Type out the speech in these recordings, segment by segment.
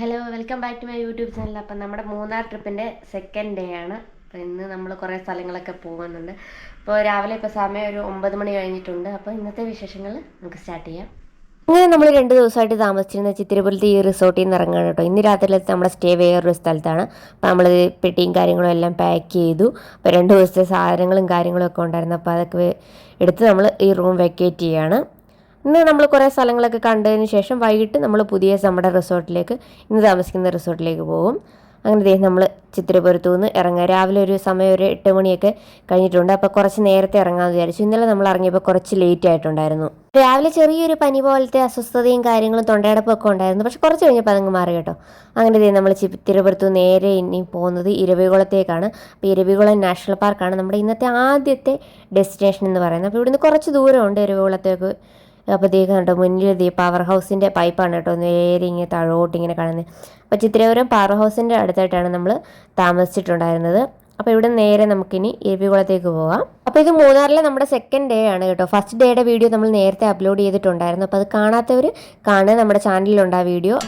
Hello welcome back to my YouTube channel അപ്പം നമ്മുടെ Munnar ട്രിപ്പിന്റെ second day ആണ്. അപ്പോൾ ഇന്ന് നമ്മൾ കുറേ സ്ഥലങ്ങളൊക്കെ പോകുന്നുണ്ട് അപ്പോൾ രാവിലെ ഇപ്പോൾ സമയം ഒരു ഒമ്പത് മണി കഴിഞ്ഞിട്ടുണ്ട്. അപ്പോൾ ഇന്നത്തെ വിശേഷങ്ങൾ നമുക്ക് സ്റ്റാർട്ട് ചെയ്യാം. അങ്ങനെ നമ്മൾ രണ്ട് ദിവസമായിട്ട് താമസിച്ചിരുന്ന ചിത്തിരപുരത്ത് ഈ റിസോർട്ടിൽ നിന്ന് ഇറങ്ങാണ് കേട്ടോ. ഇന്ന് രാത്രിയിലത്തെ നമ്മുടെ സ്റ്റേ വേറൊരു സ്ഥലത്താണ്. അപ്പോൾ നമ്മൾ പെട്ടിയും കാര്യങ്ങളും എല്ലാം പാക്ക് ചെയ്തു. അപ്പോൾ രണ്ട് ദിവസത്തെ സാധനങ്ങളും കാര്യങ്ങളും ഒക്കെ ഉണ്ടായിരുന്നു. അപ്പോൾ അതൊക്കെ എടുത്ത് നമ്മൾ ഈ റൂം വെക്കേറ്റ് ചെയ്യാണ്. ഇന്ന് നമ്മൾ കുറേ സ്ഥലങ്ങളൊക്കെ കണ്ടതിന് ശേഷം വൈകിട്ട് നമ്മൾ പുതിയ നമ്മുടെ റിസോർട്ടിലേക്ക് ഇന്ന് താമസിക്കുന്ന റിസോർട്ടിലേക്ക് പോകും. അങ്ങനെ ദേ നമ്മൾ ചിത്രപുരത്തു നിന്ന് ഇറങ്ങുക രാവിലെ ഒരു സമയം ഒരു എട്ട് മണിയൊക്കെ കഴിഞ്ഞിട്ടുണ്ട്. അപ്പോൾ കുറച്ച് നേരത്തെ ഇറങ്ങാമെന്ന് വിചാരിച്ചു. ഇന്നലെ നമ്മൾ ഇറങ്ങിയപ്പോൾ കുറച്ച് ലേറ്റ് ആയിട്ടുണ്ടായിരുന്നു. രാവിലെ ചെറിയൊരു പനി പോലത്തെ അസ്വസ്ഥതയും കാര്യങ്ങളും തൊണ്ടയടപ്പൊക്കെ ഉണ്ടായിരുന്നു. പക്ഷെ കുറച്ച് കഴിഞ്ഞപ്പോൾ അതങ്ങ് മാറി കേട്ടോ. അങ്ങനെ ദേ നമ്മൾ ചിത്തിരപുരത്തു നേരെ ഇനി പോകുന്നത് ഇരവികുളത്തേക്കാണ്. അപ്പോൾ ഇരവികുളം നാഷണൽ പാർക്കാണ് നമ്മുടെ ഇന്നത്തെ ആദ്യത്തെ ഡെസ്റ്റിനേഷൻ എന്ന് പറയുന്നത്. അപ്പോൾ ഇവിടുന്ന് കുറച്ച് ദൂരമുണ്ട് ഇരവികുളത്തേക്ക്. അപ്പോൾ ദേ കണ്ടോ മുന്നിൽ ദേ പവർ ഹൗസിന്റെ പൈപ്പാണ് കേട്ടോ നേരെ ഇങ്ങനെ താഴോട്ട് ഇങ്ങനെ കാണുന്നത് അപ്പോൾ ചിത്രപുരം പവർ ഹൗസിന്റെ അടുത്തായിട്ടാണ് നമ്മൾ താമസിച്ചിട്ടുണ്ടായിരുന്നത്. അപ്പോൾ ഇവിടെ നേരെ നമുക്കിനി ഇരവികുളത്തേക്ക് പോവാം. അപ്പോൾ ഇത് മൂന്നാറിലെ നമ്മുടെ സെക്കൻഡ് ഡേ ആണ് കേട്ടോ. ഫസ്റ്റ് ഡേയുടെ വീഡിയോ നമ്മൾ നേരത്തെ അപ്ലോഡ് ചെയ്തിട്ടുണ്ടായിരുന്നു. അപ്പോൾ അത് കാണാത്തവർ കാണുക നമ്മുടെ ചാനലിലുണ്ട് ആ വീഡിയോ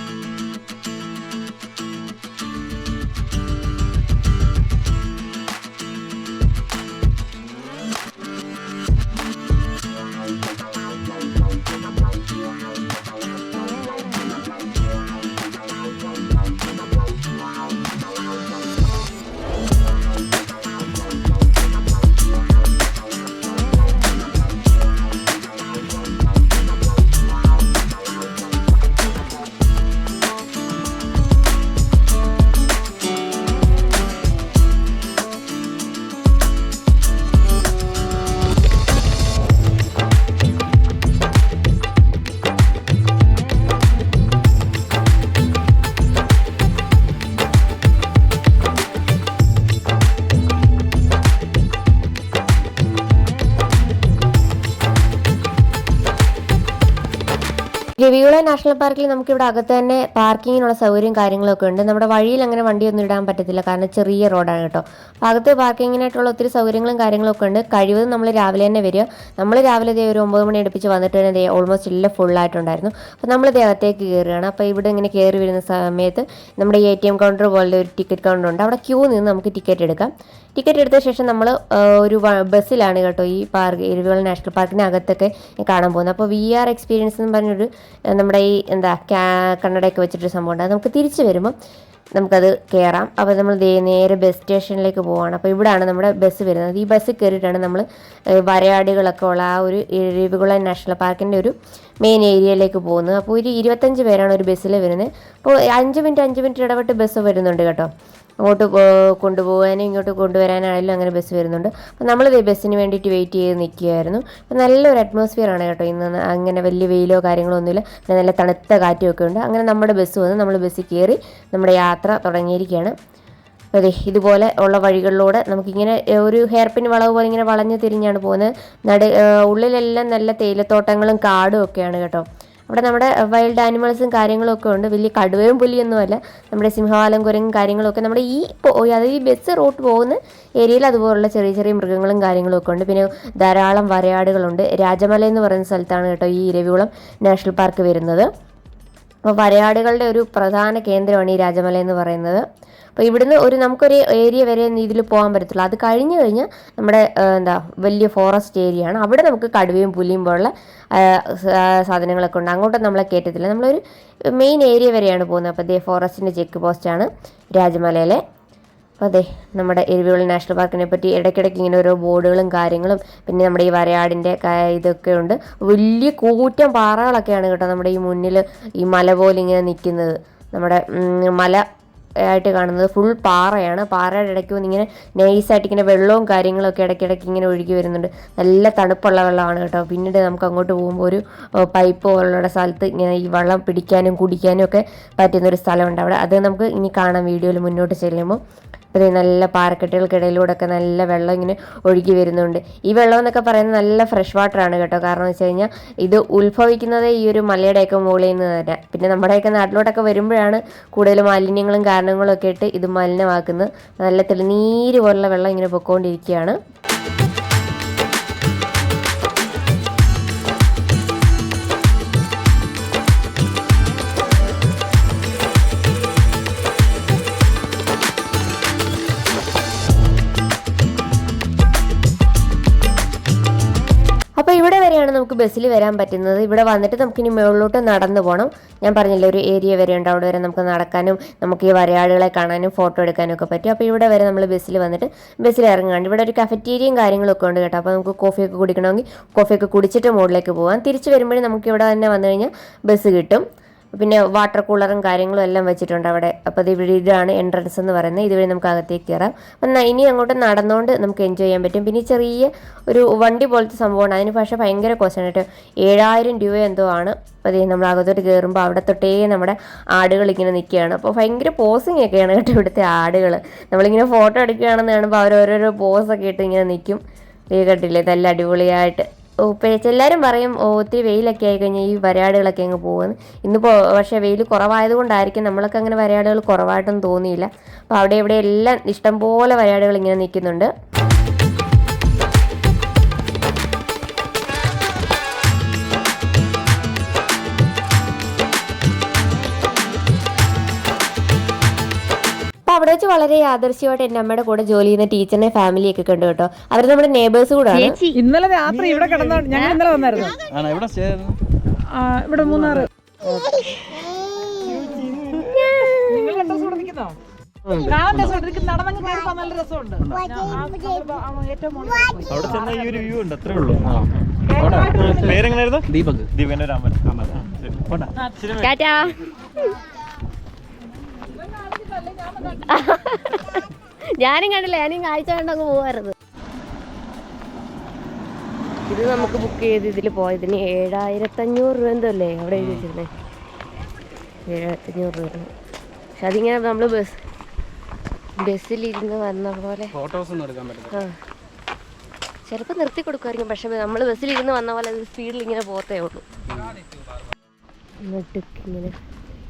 രവികുളം നാഷണൽ പാർക്കിൽ നമുക്കിവിടെ അകത്ത് തന്നെ പാർക്കിങ്ങിനുള്ള സൗകര്യം കാര്യങ്ങളൊക്കെ ഉണ്ട്. നമ്മുടെ വഴിയിൽ അങ്ങനെ വണ്ടിയൊന്നും ഇടാൻ പറ്റത്തില്ല. കാരണം ചെറിയ റോഡാണ് കേട്ടോ. അപ്പോൾ അകത്ത് പാർക്കിങ്ങിനായിട്ടുള്ള ഒത്തിരി സൗകര്യങ്ങളും കാര്യങ്ങളൊക്കെ ഉണ്ട്. കഴിവതും നമ്മൾ രാവിലെ തന്നെ വരിക. നമ്മൾ രാവിലെ ദേ ഒരു ഒമ്പത് മണി അടുപ്പിച്ച് വന്നിട്ട് തന്നെ ഓൾമോസ്റ്റ് എല്ലാം ഫുള്ളായിട്ടുണ്ടായിരുന്നു അപ്പോൾ നമ്മൾ ദേ അകത്തേക്ക് കയറുകയാണ്. അപ്പോൾ ഇവിടെ ഇങ്ങനെ കയറി വരുന്ന സമയത്ത് നമ്മുടെ എ ടി എം കൗണ്ടർ പോലെ ഒരു ടിക്കറ്റ് കൗണ്ടർ ഉണ്ട്. അവിടെ ക്യൂ നിന്ന് നമുക്ക് ടിക്കറ്റ് എടുക്കാം. ടിക്കറ്റ് എടുത്ത ശേഷം നമ്മൾ ഒരു ബസ്സിലാണ് കേട്ടോ ഈ പാർക്ക് ഇരുവികുളം നാഷണൽ പാർക്കിന് അകത്തൊക്കെ കാണാൻ പോകുന്നത്. അപ്പോൾ വി ആർ എക്സ്പീരിയൻസ് എന്ന് പറഞ്ഞൊരു നമ്മുടെ ഈ എന്താ കണ്ണടയൊക്കെ വെച്ചിട്ടൊരു സംഭവം ഉണ്ട്. നമുക്ക് തിരിച്ചു വരുമ്പം നമുക്കത് കയറാം അപ്പോൾ നമ്മൾ നേരെ ബസ് സ്റ്റേഷനിലേക്ക് പോവാണ്. അപ്പോൾ ഇവിടെയാണ് നമ്മുടെ ബസ് വരുന്നത്. ഈ ബസ്സിൽ കയറിയിട്ടാണ് നമ്മൾ വരയാടുകളൊക്കെ ഉള്ള ആ ഒരു ഇരവികുളം നാഷണൽ പാർക്കിന്റെ ഒരു മെയിൻ ഏരിയയിലേക്ക് പോകുന്നത്. അപ്പോൾ ഒരു ഇരുപത്തഞ്ച് പേരാണ് ഒരു ബസ്സിൽ വരുന്നത്. അപ്പോൾ അഞ്ച് മിനിറ്റ് അഞ്ച് മിനിറ്റ് ഇടപെട്ട് ബസ് വരുന്നുണ്ട് കേട്ടോ. അങ്ങോട്ട് കൊണ്ടുപോകാനും ഇങ്ങോട്ട് കൊണ്ടുവരാനാണെങ്കിലും അങ്ങനെ ബസ് വരുന്നുണ്ട്. അപ്പോൾ നമ്മൾ ബസ്സിന് വേണ്ടിയിട്ട് വെയിറ്റ് ചെയ്ത് നിൽക്കുകയായിരുന്നു. അപ്പോൾ നല്ലൊരു അറ്റ്മോസ്ഫിയർ ആണ് കേട്ടോ ഇന്ന് അങ്ങനെ വലിയ വെയിലോ കാര്യങ്ങളോ ഒന്നുമില്ല നല്ല തണുത്ത കാറ്റും ഒക്കെ ഉണ്ട്. അങ്ങനെ നമ്മുടെ ബസ് വന്ന് നമ്മൾ ബസ്സിൽ കയറി നമ്മുടെ യാത്ര തുടങ്ങിയിരിക്കുകയാണ്. അതെ ഇതുപോലെ ഉള്ള വഴികളിലൂടെ നമുക്കിങ്ങനെ ഒരു ഹെയർപിൻ വളവ് പോലെ ഇങ്ങനെ വളഞ്ഞു തിരിഞ്ഞാണ് പോകുന്നത്. നട ഉള്ളിലെല്ലാം നല്ല തേയിലത്തോട്ടങ്ങളും കാടും ഒക്കെയാണ് കേട്ടോ. അവിടെ നമ്മുടെ വൈൽഡ് ആനിമൽസും കാര്യങ്ങളൊക്കെ ഉണ്ട്. വലിയ കടുവയും പുലിയൊന്നുമല്ല നമ്മുടെ സിംഹവാലം കുരങ്ങും കാര്യങ്ങളൊക്കെ നമ്മുടെ ഈ അതായത് ഈ ബസ് റൂട്ട് പോകുന്ന ഏരിയയിൽ അതുപോലുള്ള ചെറിയ ചെറിയ മൃഗങ്ങളും കാര്യങ്ങളൊക്കെ ഉണ്ട്. പിന്നെ ധാരാളം വരയാടുകളുണ്ട്. രാജമല എന്ന് പറയുന്ന സ്ഥലത്താണ് കേട്ടോ ഈ ഇരവികുളം നാഷണൽ പാർക്ക് വരുന്നത്. അപ്പോൾ വരയാടുകളുടെ ഒരു പ്രധാന കേന്ദ്രമാണ് ഈ രാജമല എന്ന് പറയുന്നത്. അപ്പോൾ ഇവിടുന്ന് ഒരു നമുക്കൊരു ഏരിയ വരെ ഇതിൽ പോകാൻ പറ്റത്തുള്ളൂ. അത് കഴിഞ്ഞ് കഴിഞ്ഞാൽ നമ്മുടെ എന്താ വലിയ ഫോറസ്റ്റ് ഏരിയ ആണ്. അവിടെ നമുക്ക് കടുവയും പുലിയും പോലുള്ള സാധനങ്ങളൊക്കെ ഉണ്ട്. അങ്ങോട്ട് നമ്മളെ കയറ്റത്തില്ല നമ്മളൊരു മെയിൻ ഏരിയ വരെയാണ് പോകുന്നത്. അപ്പോൾ ദേ ഫോറസ്റ്റിന്റെ ചെക്ക് പോസ്റ്റാണ് രാജമലയിലെ. അപ്പോൾ അതെ നമ്മുടെ എരുവിയുള്ള നാഷണൽ പാർക്കിനെ പറ്റി ഇടയ്ക്കിടയ്ക്ക് ഇങ്ങനെ ഓരോ ബോർഡുകളും കാര്യങ്ങളും പിന്നെ നമ്മുടെ ഈ വരയാടിന്റെ ഇതൊക്കെ ഉണ്ട്. വലിയ കൂറ്റം പാറകളൊക്കെയാണ് കേട്ടോ നമ്മുടെ ഈ മുന്നിൽ ഈ മല പോലെ ഇങ്ങനെ നിൽക്കുന്നത് നമ്മുടെ മല ആയിട്ട് കാണുന്നത്. ഫുൾ പാറയാണ്. പാറയുടെ ഇടയ്ക്ക് വന്ന് ഇങ്ങനെ നൈസായിട്ട് ഇങ്ങനെ വെള്ളവും കാര്യങ്ങളൊക്കെ ഇടയ്ക്കിടയ്ക്ക് ഇങ്ങനെ ഒഴുകി വരുന്നുണ്ട്. നല്ല തണുപ്പുള്ള വെള്ളമാണ് കേട്ടോ. പിന്നീട് നമുക്ക് അങ്ങോട്ട് പോകുമ്പോൾ ഒരു പൈപ്പ് പോലുള്ള സ്ഥലത്ത് ഇങ്ങനെ ഈ വെള്ളം പിടിക്കാനും കുടിക്കാനും ഒക്കെ പറ്റുന്ന ഒരു സ്ഥലമുണ്ട് അവിടെ. അത് നമുക്ക് ഇനി കാണാം. വീഡിയോയിൽ മുന്നോട്ട് ചെല്ലുമ്പോൾ. അതെ നല്ല പാറക്കെട്ടുകൾക്കിടയിലൂടെ ഒക്കെ നല്ല വെള്ളം ഇങ്ങനെ ഒഴുകി വരുന്നുണ്ട്. ഈ വെള്ളം എന്നൊക്കെ പറയുന്നത് നല്ല ഫ്രഷ് വാട്ടർ ആണ് കേട്ടോ. കാരണം വെച്ച് കഴിഞ്ഞാൽ ഇത് ഉത്ഭവിക്കുന്നത് ഈ ഒരു മലയുടെയൊക്കെ മുകളിൽ നിന്ന് തന്നെ. പിന്നെ നമ്മുടെയൊക്കെ നാട്ടിലോട്ടൊക്കെ വരുമ്പോഴാണ് കൂടുതൽ മാലിന്യങ്ങളും കാരണങ്ങളും ഒക്കെ ഇട്ട് ഇത് മലിനമാക്കുന്നത്. നല്ല തെളിനീര് പോലുള്ള വെള്ളം ഇങ്ങനെ പൊക്കോണ്ടിരിക്കുകയാണ്. നമുക്ക് ബസ്സിൽ വരാൻ പറ്റുന്നത്. ഇവിടെ വന്നിട്ട് നമുക്ക് ഇനി മുകളിലോട്ട് നടന്നു പോകണം ഞാൻ പറഞ്ഞില്ല ഒരു ഏരിയ വരെ ഉണ്ട്. അവിടെ വരെ നമുക്ക് നടക്കാനും നമുക്ക് ഈ വരയാടുകളെ കാണാനും ഫോട്ടോ എടുക്കാനും ഒക്കെ പറ്റും. അപ്പോൾ ഇവിടെ വരെ നമ്മൾ ബസ്സിൽ വന്നിട്ട് ബസ്സിൽ ഇറങ്ങാണ്ട്. ഇവിടെ ഒരു കഫറ്റീരിയയും കാര്യങ്ങളൊക്കെ ഉണ്ട് കേട്ടോ. അപ്പോൾ നമുക്ക് കോഫിയൊക്കെ കുടിക്കണമെങ്കിൽ കോഫിയൊക്കെ കുടിച്ചിട്ട് മുകളിലേക്ക് പോകാം തിരിച്ച് വരുമ്പോഴും നമുക്ക് ഇവിടെ തന്നെ വന്നു കഴിഞ്ഞാൽ ബസ് കിട്ടും. പിന്നെ വാട്ടർ കൂളറും കാര്യങ്ങളും എല്ലാം വെച്ചിട്ടുണ്ട് അവിടെ. അപ്പോൾ ഇവിടെ ഇതാണ് എൻട്രൻസ് എന്ന് പറയുന്നത്. ഇതുവഴി നമുക്ക് അകത്തേക്ക് കയറാം അപ്പം ഇനി അങ്ങോട്ട് നടന്നുകൊണ്ട് നമുക്ക് എൻജോയ് ചെയ്യാൻ പറ്റും. പിന്നെ ചെറിയ ഒരു വണ്ടി പോലത്തെ സംഭവമാണ്. അതിന് പക്ഷേ ഭയങ്കര കോസ്റ്റാണ് കേട്ടോ. ഏഴായിരം രൂപ എന്തോ ആണ്. അപ്പോൾ നമ്മൾ അകത്തോട്ട് കയറുമ്പോൾ അവിടെ തൊട്ടേ നമ്മുടെ ആടുകൾ ഇങ്ങനെ നിൽക്കുകയാണ്. അപ്പോൾ ഭയങ്കര പോസിങ് ഒക്കെയാണ് കേട്ടോ ഇവിടുത്തെ ആടുകൾ നമ്മളിങ്ങനെ ഫോട്ടോ എടുക്കുകയാണെന്ന് കാണുമ്പോൾ അവരോരോരോ പോസൊക്കെ ഇട്ട് ഇങ്ങനെ നിൽക്കും. കണ്ടില്ലേ? നല്ല അടിപൊളിയായിട്ട്. പേച്ച് എല്ലാവരും പറയും ഒത്തിരി വെയിലൊക്കെ ആയി കഴിഞ്ഞാൽ ഈ വരയാടുകളൊക്കെ അങ്ങ് പോകുന്നു. ഇന്നിപ്പോൾ പക്ഷേ വെയിൽ കുറവായത് കൊണ്ടായിരിക്കും നമ്മളൊക്കെ അങ്ങനെ വരയാടുകൾ കുറവായിട്ടൊന്നും തോന്നിയില്ല. അപ്പോൾ അവിടെ ഇവിടെ എല്ലാം ഇഷ്ടംപോലെ വരയാടുകൾ ഇങ്ങനെ നിൽക്കുന്നുണ്ട്. അപ്പോൾ വളരെ ആദർശമായിട്ട് എന്റെ അമ്മയുടെ കൂടെ ജോലി ചെയ്യുന്ന ടീച്ചറിനെ ഫാമിലിയൊക്കെ കണ്ടു കേട്ടോ. അവർ നമ്മുടെ നേബേഴ്സ് കൂടെ ഇന്നലെ രാത്രി ഇവിടെ കിടന്ന ഞങ്ങൾ ഇന്നലെ വന്നായിരുന്നു. ആണോ? ആയിരുന്നു? ആ, ഇവിടെ മൂന്നാറ്. നിങ്ങൾ രണ്ടു നിൽക്കുന്നോ? കാണാൻ രസമുണ്ട് എനിക്ക് നടന്നങ്ങ് കയറിപ്പോ നല്ല രസമുണ്ട്. ഞാൻ ആ കയറിപ്പോ ആ ഏറ്റവും മുകളിൽ പോയി. അവിടെ ചെന്ന ഈ ഒരു വ്യൂ ഉണ്ട് അത്രേ ഉള്ളൂ. പേരെങ്ങനെയായിരുന്നു ദീപക്. ദീപന്റെ രാമൻ ശരി. ടാറ്റാ. ഞാനും കണ്ടില്ല ഞാനും കാഴ്ച കണ്ടങ്ങ് പോവായിരുന്നു. ഇത് നമുക്ക് ബുക്ക് ചെയ്ത് ഇതിൽ പോയതിന് ഏഴായിരത്തഞ്ഞൂറ് രൂപ എന്തോ അല്ലേ അവിടെ എഴുതി വെച്ചിരുന്നേ. ഏഴായിരത്തഞ്ഞൂറ് രൂപ. പക്ഷെ അതിങ്ങനെ നമ്മൾ ബസ് ബസ്സിലിരുന്ന് വന്ന പോലെ. ആ. ചിലപ്പോൾ നിർത്തി കൊടുക്കുമായിരിക്കും പക്ഷെ നമ്മൾ ബസ്സിലിരുന്ന് വന്ന പോലെ അത് സ്പീഡിൽ ഇങ്ങനെ പോത്തേ ഉള്ളൂ. എന്നിട്ട് ഇങ്ങനെ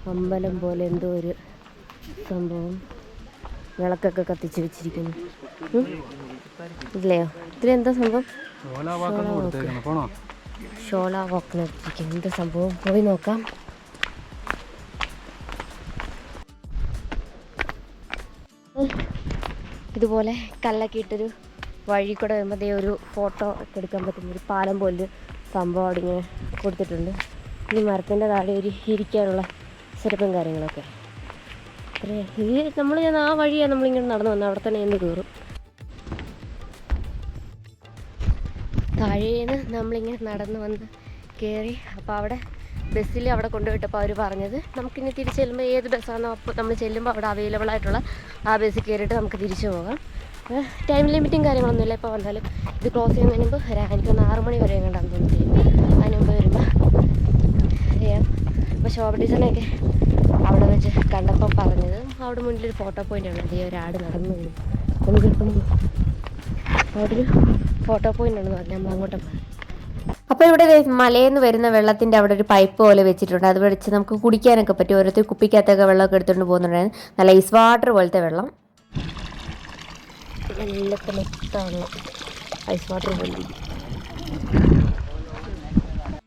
അമ്പലം പോലെ എന്തോ ഒരു സംഭവം. വിളക്കൊക്കെ കത്തിച്ച് വെച്ചിരിക്കുന്നു. ഇല്ലയോ? ഇല്ലയോ എന്താ സംഭവം? ഷോള വാക്ക്. നടത്തിയിരിക്കുന്നു. എന്താ സംഭവം? പോയി നോക്കാം. ഇതുപോലെ കല്ലൊക്കെ ഇട്ടൊരു വഴി കൂടെ വരുമ്പോൾ ദേ ഒരു ഫോട്ടോ ഒക്കെ എടുക്കാൻ പറ്റുന്ന ഒരു പാലം പോലൊരു സംഭവം അവിടെ ഇങ്ങനെ കൊടുത്തിട്ടുണ്ട്. ഈ മരത്തിന്റെ താഴെ ഒരു ഇരിക്കാനുള്ള സെറ്റപ്പും കാര്യങ്ങളൊക്കെ. അത്രേ. ഇത് നമ്മൾ ഞാൻ ആ വഴിയാണ് നമ്മളിങ്ങനെ നടന്നു വന്നത് അവിടെ തന്നെ എന്ന് കയറും താഴേന്ന് നമ്മളിങ്ങനെ നടന്നു വന്ന് കയറി അപ്പോൾ അവിടെ ബസ്സിൽ അവിടെ കൊണ്ടുപോയിട്ടപ്പോൾ അവർ പറഞ്ഞത് നമുക്കിനി തിരിച്ച് ചെല്ലുമ്പോൾ ഏത് ബസ്സാണോ അപ്പോൾ നമ്മൾ ചെല്ലുമ്പോൾ അവിടെ അവൈലബിൾ ആയിട്ടുള്ള ആ ബസ്സിൽ കയറിയിട്ട് നമുക്ക് തിരിച്ചു പോകാം. ടൈം ലിമിറ്റും കാര്യങ്ങളൊന്നുമില്ല ഇപ്പോൾ വന്നാലും ഇത് ക്ലോസ് ചെയ്യുന്നതിന് മുമ്പ് എനിക്ക് എനിക്കൊന്ന് ആറ് മണി വരെ കണ്ടാന്ന് തോന്നുന്നു അതിന് മുമ്പ് വരുമ്പോൾ ചെയ്യാം അപ്പോൾ ശോഭ ടീച്ചറിനെയൊക്കെ അവിടെ വെച്ച് കണ്ടപ്പോൾ പറഞ്ഞത് അവിടെ മുന്നിലൊരു ഫോട്ടോ പോയിന്റ് ആണ്. അതേ ഒരാട് നടന്നു വരും നമുക്കിപ്പം അവിടെ ഒരു ഫോട്ടോ പോയിന്റ് ഉണ്ടെന്ന് പറഞ്ഞു. നമ്മൾ അങ്ങോട്ട് അപ്പോൾ ഇവിടെ മലയിൽ നിന്ന് വരുന്ന വെള്ളത്തിന്റെ അവിടെ ഒരു പൈപ്പ് പോലെ വെച്ചിട്ടുണ്ട്. അത് വെച്ച് നമുക്ക് കുടിക്കാനൊക്കെ പറ്റും. ഓരോരുത്തർ കുപ്പിക്കകത്തൊക്കെ വെള്ളമൊക്കെ എടുത്തുകൊണ്ട് പോകുന്നുണ്ടായിരുന്നു. നല്ല ഐസ് വാട്ടർ പോലത്തെ വെള്ളം. നല്ല തണുത്താണ്. ഐസ് വാട്ടർ പോലെ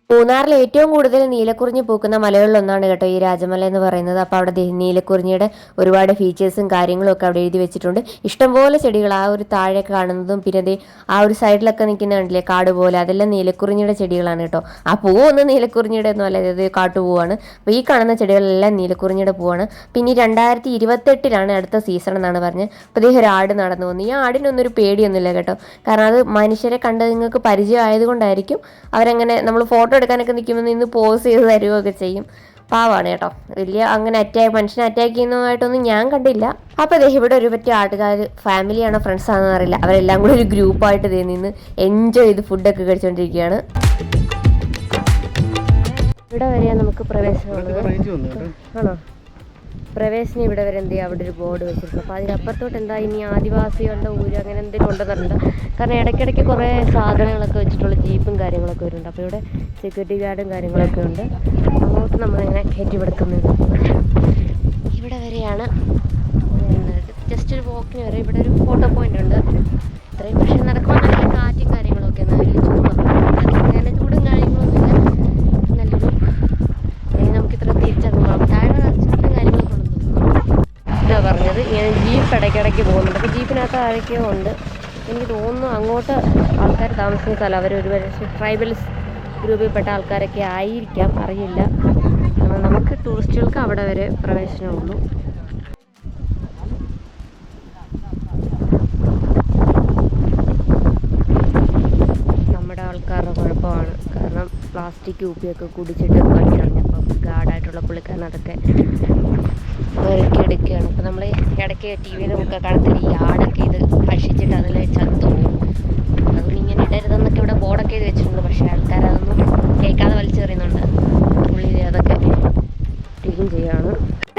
മൂന്നാറിൽ ഏറ്റവും കൂടുതൽ നീലക്കുറിഞ്ഞി പൂക്കുന്ന മലകളിലൊന്നാണ് കേട്ടോ ഈ രാജമല എന്ന് പറയുന്നത്. അപ്പോൾ അവിടെ നീലക്കുറിഞ്ഞിയുടെ ഒരുപാട് ഫീച്ചേഴ്സും കാര്യങ്ങളും ഒക്കെ അവിടെ എഴുതി വെച്ചിട്ടുണ്ട്. ഇഷ്ടംപോലെ ചെടികൾ ആ ഒരു താഴെ കാണുന്നതും പിന്നെ ആ ഒരു സൈഡിലൊക്കെ നിൽക്കുന്ന കണ്ടില്ലേ കാട് പോലെ അതെല്ലാം നീലക്കുറിഞ്ഞിയുടെ ചെടികളാണ് കേട്ടോ. ആ പൂവൊന്നും നീലക്കുറിഞ്ഞിയുടെ ഒന്നും അല്ല ഇത് കാട്ടുപൂവാണ്. അപ്പോൾ ഈ കാണുന്ന ചെടികളെല്ലാം നീലക്കുറിഞ്ഞിയുടെ പൂവാണ്. പിന്നെ രണ്ടായിരത്തി ഇരുപത്തെട്ടിലാണ് അടുത്ത സീസൺ എന്നാണ് പറഞ്ഞത്. അപ്പോൾ ഇദ്ദേഹം ഒരു ആട് നടന്നു വന്നു. ഈ ആടിനൊന്നൊരു പേടിയൊന്നുമില്ല കേട്ടോ. കാരണം അത് മനുഷ്യരെ കണ്ട് നിങ്ങൾക്ക് പരിചയം ആയതുകൊണ്ടായിരിക്കും അവരങ്ങനെ നമ്മൾ ഫോട്ടോ എടുക്കാനൊക്കെ നിൽക്കുമ്പോൾ നിന്ന് പോസ് ചെയ്ത് തരുകയൊക്കെ ചെയ്യും. പാവാണ് കേട്ടോ. വലിയ അങ്ങനെ അറ്റാക്ക് മനുഷ്യനെ അറ്റാക്ക് ചെയ്യുന്നതായിട്ടൊന്നും ഞാൻ കണ്ടില്ല. അപ്പോൾ ദേ ഇവിടെ ഒരു പറ്റിയ ആട്ടുകാർ ഫാമിലിയാണോ ഫ്രണ്ട്സ് ആണെന്ന് അറിയില്ല അവരെല്ലാം കൂടി ഒരു ഗ്രൂപ്പായിട്ട് ദേ നിന്ന് എൻജോയ് ചെയ്ത് ഫുഡൊക്കെ കഴിച്ചുകൊണ്ടിരിക്കുകയാണ് ഇവിടെ വരെയാണ് നമുക്ക് പ്രവേശനമുള്ളത് റേഞ്ച് ആണോ? പ്രവേശനം ഇവിടെ വരെ എന്ത് ചെയ്യുക അവിടെ ഒരു ബോർഡ് വെച്ചിട്ടുണ്ട് അപ്പോൾ അതിനപ്പുറത്തോട്ട് എന്താ ഇനി ആദിവാസികളുടെ ഊര് അങ്ങനെ എന്തെങ്കിലും ഉണ്ടെന്നുണ്ട് കാരണം ഇടയ്ക്കിടയ്ക്ക് കുറേ സാധനങ്ങളൊക്കെ വെച്ചിട്ടുള്ള ജീപ്പും കാര്യങ്ങളൊക്കെ വരുന്നുണ്ട്. അപ്പോൾ ഇവിടെ സെക്യൂരിറ്റി ഗാർഡും കാര്യങ്ങളൊക്കെ ഉണ്ട്. അങ്ങോട്ട് നമ്മളിങ്ങനെ കയറ്റി വിടുക്കുന്നുണ്ട് ഇവിടെ വരെയാണ് ജസ്റ്റ് ഒരു വോക്കിന് വരെ ഇവിടെ ഒരു ഫോട്ടോ പോയിന്റ് ഉണ്ട്. ഇത്രയും പക്ഷേ നടക്കുമ്പോൾ നല്ല കാറ്റും കാര്യങ്ങളൊക്കെ ആണ് വലിയ ചൂടാണ് അങ്ങനെ ജീപ്പിനകത്ത് ഉണ്ട് എനിക്ക് തോന്നുന്നു അങ്ങോട്ട് ആൾക്കാർ താമസിക്കുന്ന സ്ഥലം അവർ ഒരു പക്ഷേ ട്രൈബൽസ് ഗ്രൂപ്പിൽപ്പെട്ട ആൾക്കാരൊക്കെ ആയിരിക്കാം. അറിയില്ല. നമുക്ക് ടൂറിസ്റ്റുകൾക്ക് അവിടെ വരെ പ്രവേശനമുള്ളൂ നമ്മുടെ ആൾക്കാരുടെ കുഴപ്പമാണ്. കാരണം പ്ലാസ്റ്റിക് ഉപ്പിയൊക്കെ കുടിച്ചിട്ട് വണ്ടിയിറങ്ങിയപ്പോൾ ഗാർഡായിട്ടുള്ള പുള്ളിക്കാരൻ എടുക്കുകയാണ് അപ്പോൾ നമ്മൾ ഇടയ്ക്ക് ടി വിയിൽ നമുക്ക് കാണത്തില്ല? ഈ ആടൊക്കെ ഇത് ഭക്ഷിച്ചിട്ട് അതിൽ ചത്തു അതുകൊണ്ട് ഇങ്ങനെ ഇടരുതെന്നൊക്കെ ഇവിടെ ബോർഡൊക്കെ എഴുതി വെച്ചിട്ടുണ്ട്. പക്ഷേ ആൾക്കാർ അതൊന്നും കേൾക്കാതെ വലിച്ചെറിയുന്നുണ്ട്. പുള്ളി അതൊക്കെ ക്ലീൻ ചെയ്യുകയാണ്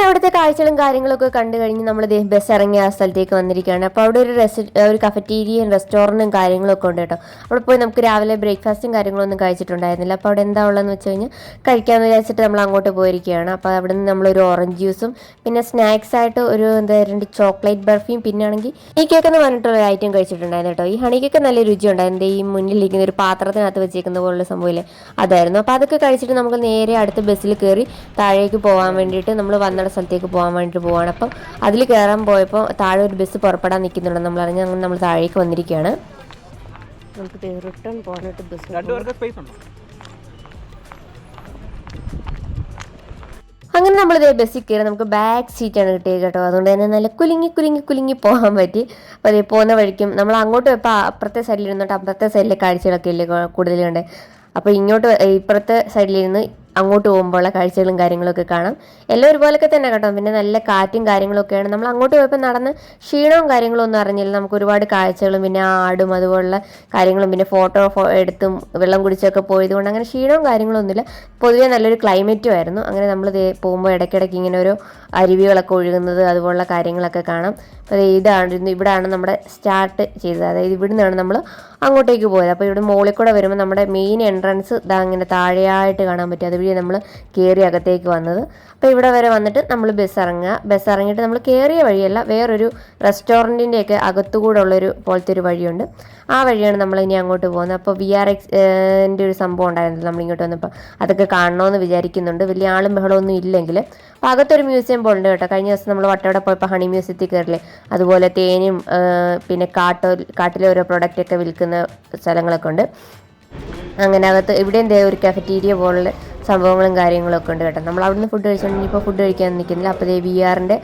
അവിടുത്തെ കാഴ്ചകളും കാര്യങ്ങളൊക്കെ കണ്ടു കഴിഞ്ഞ് നമ്മൾ ബസ് ഇറങ്ങിയ ആ സ്ഥലത്തേക്ക് വന്നിരിക്കുകയാണ്. അപ്പോൾ അവിടെ ഒരു റെസ്റ്റ് ഒരു കഫറ്റീരിയയും റെസ്റ്റോറന്റും കാര്യങ്ങളൊക്കെ ഉണ്ട് കേട്ടോ. അവിടെ പോയി നമുക്ക് രാവിലെ ബ്രേക്ക്ഫാസ്റ്റും കാര്യങ്ങളൊന്നും കഴിച്ചിട്ടുണ്ടായിരുന്നില്ല. അപ്പോൾ അവിടെ എന്താ ഉള്ളതെന്ന് വെച്ച് കഴിഞ്ഞാൽ കഴിക്കാമെന്ന് വിചാരിച്ചിട്ട് നമ്മൾ അങ്ങോട്ട് പോയിരിക്കുകയാണ്. അപ്പോൾ അവിടെ നിന്ന് നമ്മളൊരു ഓറഞ്ച് ജ്യൂസും പിന്നെ സ്നാക്സ് ആയിട്ട് ഒരു എന്താ രണ്ട് ചോക്ലേറ്റ് ബർഫിയും പിന്നെ ആണെങ്കിൽ ഈ കേക്ക് എന്ന് പറഞ്ഞിട്ടുള്ള ഒരു ഐറ്റം കഴിച്ചിട്ടുണ്ടായിരുന്നു കേട്ടോ. ഈ ഹണി കേക്ക് നല്ല രുചി ഉണ്ടായിരുന്നു. ഈ മുന്നിലിരിക്കുന്ന ഒരു പാത്രത്തിനകത്ത് വെച്ചേക്കുന്ന പോലുള്ള സംഭവമില്ലേ അതായിരുന്നു. അപ്പോൾ അതൊക്കെ കഴിച്ചിട്ട് നമുക്ക് നേരെ അടുത്ത ബസ്സിൽ കയറി താഴേക്ക് പോകാൻ വേണ്ടിയിട്ട് നമ്മൾ വന്നിട സ്ഥലത്തേക്ക് പോകാൻ വേണ്ടിയിട്ട് പോവാണ്. അപ്പം അതിൽ കയറാൻ പോയപ്പോൾ താഴെ ഒരു ബസ് പുറപ്പെടാൻ നിൽക്കുന്നുണ്ടെന്ന് നമ്മൾ അറിഞ്ഞ് അങ്ങനെ നമ്മൾ താഴേക്ക് വന്നിരിക്കുകയാണ്. നമുക്ക് റിട്ടേൺ പോകാനായിട്ട് ബസ് അങ്ങനെ നമ്മൾ ഇതേ ബസ്സിൽ കയറി നമുക്ക് ബാക്ക് സീറ്റാണ് കിട്ടിയത് കേട്ടോ. അതുകൊണ്ട് തന്നെ നല്ല കുലുങ്ങി കുലുങ്ങി കുലുങ്ങി പോകാൻ പറ്റി. അപ്പോൾ അതേ പോകുന്ന വഴിക്കും നമ്മൾ അങ്ങോട്ട് ഇപ്പോൾ അപ്പുറത്തെ സൈഡിൽ ഇരുന്നിട്ട് അപ്പുറത്തെ സൈഡിലെ കാഴ്ചകളൊക്കെ ഇല്ലേ കൂടുതലുണ്ട്. അപ്പോൾ ഇങ്ങോട്ട് ഇപ്പുറത്തെ സൈഡിലിരുന്ന് അങ്ങോട്ട് പോകുമ്പോഴുള്ള കാഴ്ചകളും കാര്യങ്ങളൊക്കെ കാണാം. എല്ലാം ഒരുപോലൊക്കെ തന്നെ കേട്ടോ. പിന്നെ നല്ല കാറ്റും കാര്യങ്ങളൊക്കെയാണ്. നമ്മൾ അങ്ങോട്ട് പോയപ്പോൾ നടന്ന് ക്ഷീണവും കാര്യങ്ങളും ഒന്നും അറിഞ്ഞില്ല. നമുക്ക് ഒരുപാട് കാഴ്ചകളും പിന്നെ ആടും അതുപോലുള്ള കാര്യങ്ങളും പിന്നെ ഫോട്ടോ എടുത്തും വെള്ളം കുടിച്ചൊക്കെ പോയതുകൊണ്ട് അങ്ങനെ ക്ഷീണവും കാര്യങ്ങളൊന്നുമില്ല. പൊതുവേ നല്ലൊരു ക്ലൈമറ്റും ആയിരുന്നു. അങ്ങനെ നമ്മൾ പോകുമ്പോൾ ഇടയ്ക്കിടയ്ക്ക് ഇങ്ങനെ ഒരു അരുവികളൊക്കെ ഒഴുകുന്നത് അതുപോലുള്ള കാര്യങ്ങളൊക്കെ കാണാം. അപ്പോൾ ഇതാണ് ഇവിടെയാണ് നമ്മുടെ സ്റ്റാർട്ട് ചെയ്തത്. അതായത് ഇവിടുന്നാണ് നമ്മൾ അങ്ങോട്ടേക്ക് പോയത്. അപ്പോൾ ഇവിടെ മുകളിൽ കൂടെ വരുമ്പോൾ നമ്മുടെ മെയിൻ എൻട്രൻസ് ഇതാ ഇങ്ങനെ താഴെയായിട്ട് കാണാൻ പറ്റും അതുവഴി നമ്മൾ കയറി അകത്തേക്ക് വന്നത്. അപ്പോൾ ഇവിടെ വരെ വന്നിട്ട് നമ്മൾ ബസ് ഇറങ്ങുക. ബസ് ഇറങ്ങിയിട്ട് നമ്മൾ കയറിയ വഴിയല്ല വേറൊരു റെസ്റ്റോറന്റിന്റെയൊക്കെ അകത്തുകൂടെ ഉള്ളൊരു പോലത്തെ ഒരു വഴിയുണ്ട്. ആ വഴിയാണ് നമ്മൾ ഇനി അങ്ങോട്ട് പോകുന്നത്. അപ്പോൾ വി ആർ എക്സ് ഒരു സംഭവം ഉണ്ടായിരുന്നു. നമ്മൾ ഇങ്ങോട്ട് വന്നപ്പോൾ അതൊക്കെ കാണണമെന്ന് വിചാരിക്കുന്നുണ്ട്. വലിയ ആളും ബഹളമൊന്നും ഇല്ലെങ്കിൽ അകത്തൊരു മ്യൂസിയം പോലുണ്ട് കേട്ടോ. കഴിഞ്ഞ ദിവസം നമ്മൾ വട്ടവട പോയപ്പോൾ ഹണി മ്യൂസിയത്തിൽ കയറില്ലേ അതുപോലെ തേനും പിന്നെ കാട്ടോ കാട്ടിലെ ഓരോ പ്രൊഡക്റ്റൊക്കെ വിൽക്കുന്ന സ്ഥലങ്ങളൊക്കെ ഉണ്ട്. അങ്ങനെ അകത്ത് ഇവിടെയും ഒരു കഫറ്റീരിയ പോലുള്ള സംഭവങ്ങളും കാര്യങ്ങളൊക്കെ ഉണ്ട് കേട്ടോ. നമ്മൾ അവിടുന്ന് ഫുഡ് കഴിച്ചുകൊണ്ട് ഇപ്പോൾ ഫുഡ് കഴിക്കാൻ നിൽക്കുന്നില്ല അപ്പോൾ ദേ വി ആറിന്റെ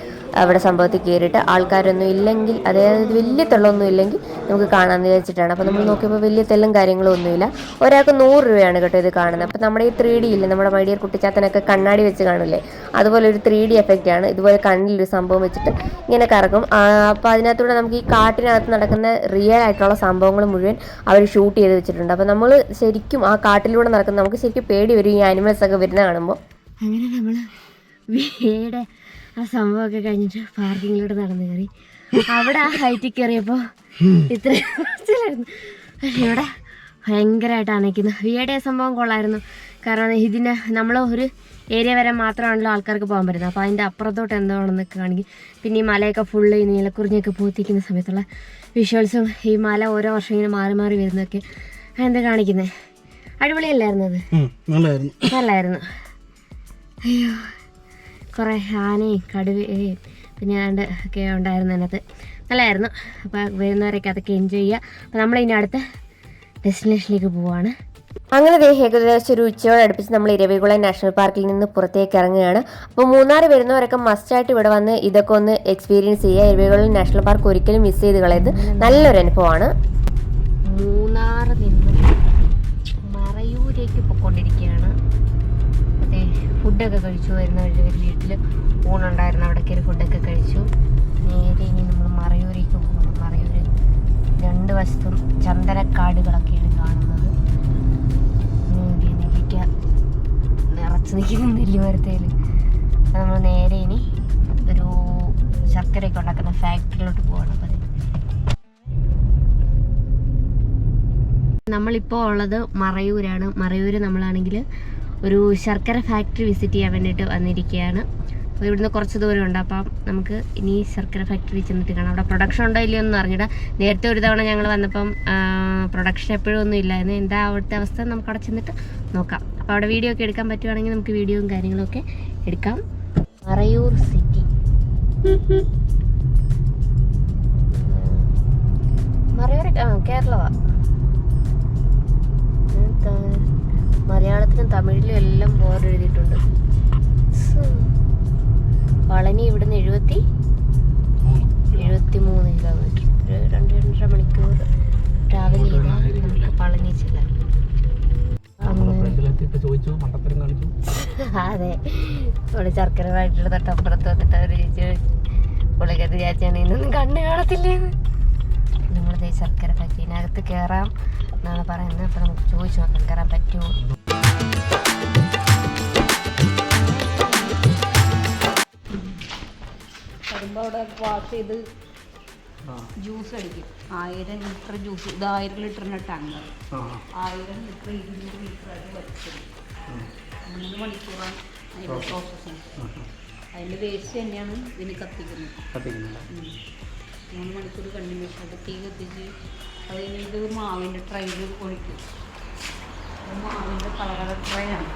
അവിടെ സംഭവത്തിൽ കയറിയിട്ട് ആൾക്കാരൊന്നും ഇല്ലെങ്കിൽ അതായത് വലിയ തെള്ളൊന്നും ഇല്ലെങ്കിൽ നമുക്ക് കാണാമെന്ന് വിചാരിച്ചിട്ടാണ്. അപ്പോൾ നമ്മൾ നോക്കിയപ്പോൾ വലിയ തെല്ലും കാര്യങ്ങളും ഒന്നുമില്ല. ഒരാൾക്ക് നൂറ് രൂപയാണ് കേട്ടോ ഇത് കാണുന്നത്. അപ്പോൾ നമ്മുടെ ഈ ത്രീ ഡി ഇല്ലേ നമ്മുടെ മൈഡിയർ കുട്ടിച്ചാത്തനൊക്കെ കണ്ണാടി വെച്ച് കാണില്ലേ അതുപോലെ ഒരു ത്രീ ഡി എഫക്റ്റ് ആണ്. ഇതുപോലെ കണ്ണിലൊരു സംഭവം വെച്ചിട്ട് ഇങ്ങനെ കറക്കും. അപ്പോൾ അതിനകത്തൂടെ നമുക്ക് ഈ കാട്ടിനകത്ത് നടക്കുന്ന റിയൽ ആയിട്ടുള്ള സംഭവങ്ങൾ മുഴുവൻ അവർ ഷൂട്ട് ചെയ്ത് വെച്ചിട്ടുണ്ട്. അപ്പോൾ നമ്മൾ ശരിക്കും ആ കാട്ടിലൂടെ നടക്കുന്ന നമുക്ക് ശരിക്കും പേടി വരും ഈ ആനിമൽസ് ഒക്കെ വരുന്ന കാണുമ്പോൾ അങ്ങനെ നമ്മൾ വീടെ ആ സംഭവമൊക്കെ കഴിഞ്ഞിട്ട് പാർക്കിങ്ങിലൂടെ നടന്നു കയറി. അവിടെ ആ ഹൈറ്റിൽ കയറിയപ്പോൾ ഇത്ര ഇവിടെ ഭയങ്കരമായിട്ട് അണയ്ക്കുന്നു. വീടെ സംഭവം കൊള്ളായിരുന്നു. കാരണം ഇതിന് നമ്മൾ ഒരു ഏരിയ വരെ മാത്രമാണല്ലോ ആൾക്കാർക്ക് പോകാൻ പറ്റുന്നത്. അപ്പോൾ അതിന്റെ അപ്പുറത്തോട്ട് എന്താണെന്നൊക്കെ കാണിക്കും. പിന്നെ ഈ മലയൊക്കെ ഫുള്ള് ഈ നീലക്കുറിഞ്ഞൊക്കെ പൂത്തിക്കുന്ന സമയത്തുള്ള വിഷ്വൽസും ഈ മല ഓരോ വർഷം ഇങ്ങനെ മാറി മാറി വരുന്നതൊക്കെ എന്താ കാണിക്കുന്നത് അടിപൊളിയല്ലായിരുന്നു അത്? നല്ലായിരുന്നു നല്ലായിരുന്നു. അയ്യോ കുറേ ആനയും കടുവയും പിന്നെ ഏതാണ്ട് ഒക്കെ ഉണ്ടായിരുന്നു അതിനകത്ത്. നല്ലതായിരുന്നു അപ്പോൾ വരുന്നവരൊക്കെ അതൊക്കെ എൻജോയ് ചെയ്യുക. അപ്പോൾ നമ്മളിനി അടുത്ത ഡെസ്റ്റിനേഷനിലേക്ക് പോവാണ്. അങ്ങനെ ദേ ഏകദേശം ഒരു ഉച്ചയോട് അടുപ്പിച്ച് നമ്മൾ ഇരവികുളം നാഷണൽ പാർക്കിൽ നിന്ന് പുറത്തേക്ക് ഇറങ്ങുകയാണ്. അപ്പോൾ മൂന്നാർ വരുന്നവരൊക്കെ മസ്റ്റായിട്ട് ഇവിടെ വന്ന് ഇതൊക്കെ ഒന്ന് എക്സ്പീരിയൻസ് ചെയ്യുക. ഇരവികുളം നാഷണൽ പാർക്ക് ഒരിക്കലും മിസ് ചെയ്ത് കളയരുത്. നല്ലൊരു അനുഭവമാണ്. മൂന്നാറ് ഫുഡൊക്കെ കഴിച്ചു. വരുന്ന വഴി വീട്ടിൽ ഊണുണ്ടായിരുന്നു. അവിടെ കയറി ഫുഡൊക്കെ കഴിച്ചു. നേരെ ഇനി നമ്മൾ മറയൂരേക്ക് പോകണം. മറയൂർ രണ്ട് വശത്തും ചന്ദനക്കാടുകളൊക്കെയാണ് കാണുന്നത്. നെല്ലിക്ക നിറച്ച് നിൽക്കുന്ന നെല്ലിമരത്തേൽ നമ്മൾ നേരെ ഇനി ഒരു ശർക്കരയൊക്കെ ഉണ്ടാക്കുന്ന ഫാക്ടറിയിലോട്ട് പോകണം അപ്പം നമ്മളിപ്പോൾ ഉള്ളത് മറയൂരാണ്. മറയൂർ നമ്മളാണെങ്കിൽ ഒരു ശർക്കര ഫാക്ടറി വിസിറ്റ് ചെയ്യാൻ വേണ്ടിയിട്ട് വന്നിരിക്കുകയാണ്. അപ്പോൾ ഇവിടുന്ന് കുറച്ച് ദൂരമുണ്ട് അപ്പം നമുക്ക് ഇനി ശർക്കര ഫാക്ടറി ചെന്നിട്ട് കാണാം. അവിടെ പ്രൊഡക്ഷൻ ഉണ്ടോ ഇല്ലയോ എന്ന് അറിഞ്ഞിട നേരത്തെ ഒരു തവണ ഞങ്ങൾ വന്നപ്പം പ്രൊഡക്ഷൻ എപ്പോഴും ഒന്നും ഇല്ലായിരുന്നു. എന്താ അവിടുത്തെ അവസ്ഥ നമുക്ക് അവിടെ ചെന്നിട്ട് നോക്കാം. അപ്പോൾ അവിടെ വീഡിയോ ഒക്കെ എടുക്കാൻ പറ്റുവാണെങ്കിൽ നമുക്ക് വീഡിയോയും കാര്യങ്ങളൊക്കെ എടുക്കാം. മറയൂർ സിറ്റി മറയൂർ കേരളമാണ് മലയാളത്തിലും തമിഴിലും എല്ലാം ബോർഡ് എഴുതിയിട്ടുണ്ട്. വളനി പളനി ഇവിടുന്ന് എഴുപത്തി എഴുപത്തി മൂന്ന് കിലോമീറ്റർ ഒരു രണ്ട് രണ്ടര മണിക്കൂർ ട്രാവൽ ചെയ്താൽ നമുക്ക് പളനി ചെല്ലാൻ അതെ. ഇവിടെ ശർക്കരമായിട്ടുള്ള തൊട്ടപ്പുറത്ത് വന്നിട്ട് അവർ ചോദിച്ചു പുള്ളിക്കത്ത് ചാച്ചാണ് ഇന്നൊന്നും കണ്ണു കാണത്തില്ലേന്ന്. നമ്മളിത് ശർക്കര ഫാക്ടറിനകത്ത് കയറാം എന്നാണ് പറയുന്നത്. അപ്പം നമുക്ക് ചോദിച്ചു നോക്കാം കയറാൻ പറ്റുമോ വരുമ്പോൾ അവിടെ വാഷ് ചെയ്ത് ജ്യൂസ് അടിക്കും. ആയിരം ലിറ്റർ ജ്യൂസ് ഇത് ആയിരം ലിറ്ററിന്റെ ടാങ്ക് ആയിരം ലിറ്റർ ഇരുന്നൂറ് ലിറ്റർ ആയിട്ട് വലിച്ചത് മൂന്ന് മണിക്കൂറാണ് അതിന്റെ പ്രോസസ്സിങ് അതിന്റെ വേസ്റ്റ് തന്നെയാണ് ഇതിന് കത്തിക്കുന്നത്. മൂന്ന് മണിക്കൂർ കണ്ടിന്യൂസ് ആയിട്ട് തീ കത്തിച്ച് അത് കഴിഞ്ഞിട്ട് മാവിന്റെ ട്രൈയിൽ ഒഴിക്കും. മാവിന്റെ കളർ ട്രൈയാണ്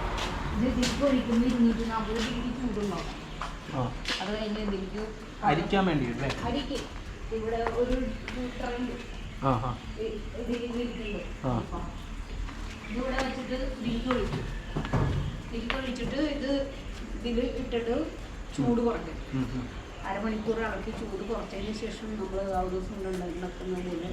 ഇത് ഇതിലേക്ക് ഒഴിക്കുമ്പോൾ ഇരുന്നൂറ്റി നാൽപ്പത് ഡിഗ്രി ചൂടുണ്ടാവും. അത് കഴിഞ്ഞ് ഇതിലേക്ക് അരിക്കാൻ വേണ്ടി അരിക്ക്. ഇവിടെ ഒരു. ഇതിവിടെ വെച്ചിട്ട് ഇതിലേക്ക് ഒഴിക്കും. ഇതിലേക്ക് ഒഴിച്ചിട്ട് ഇത് ഇതിൽ ഇട്ടിട്ട് ചൂട് കുറയ്ക്കും. അരമണിക്കൂർ ഇളക്കി ചൂട് കുറച്ചതിന് ശേഷം നമ്മൾ ദിവസം ഉണ്ടാക്കുന്ന പോലെ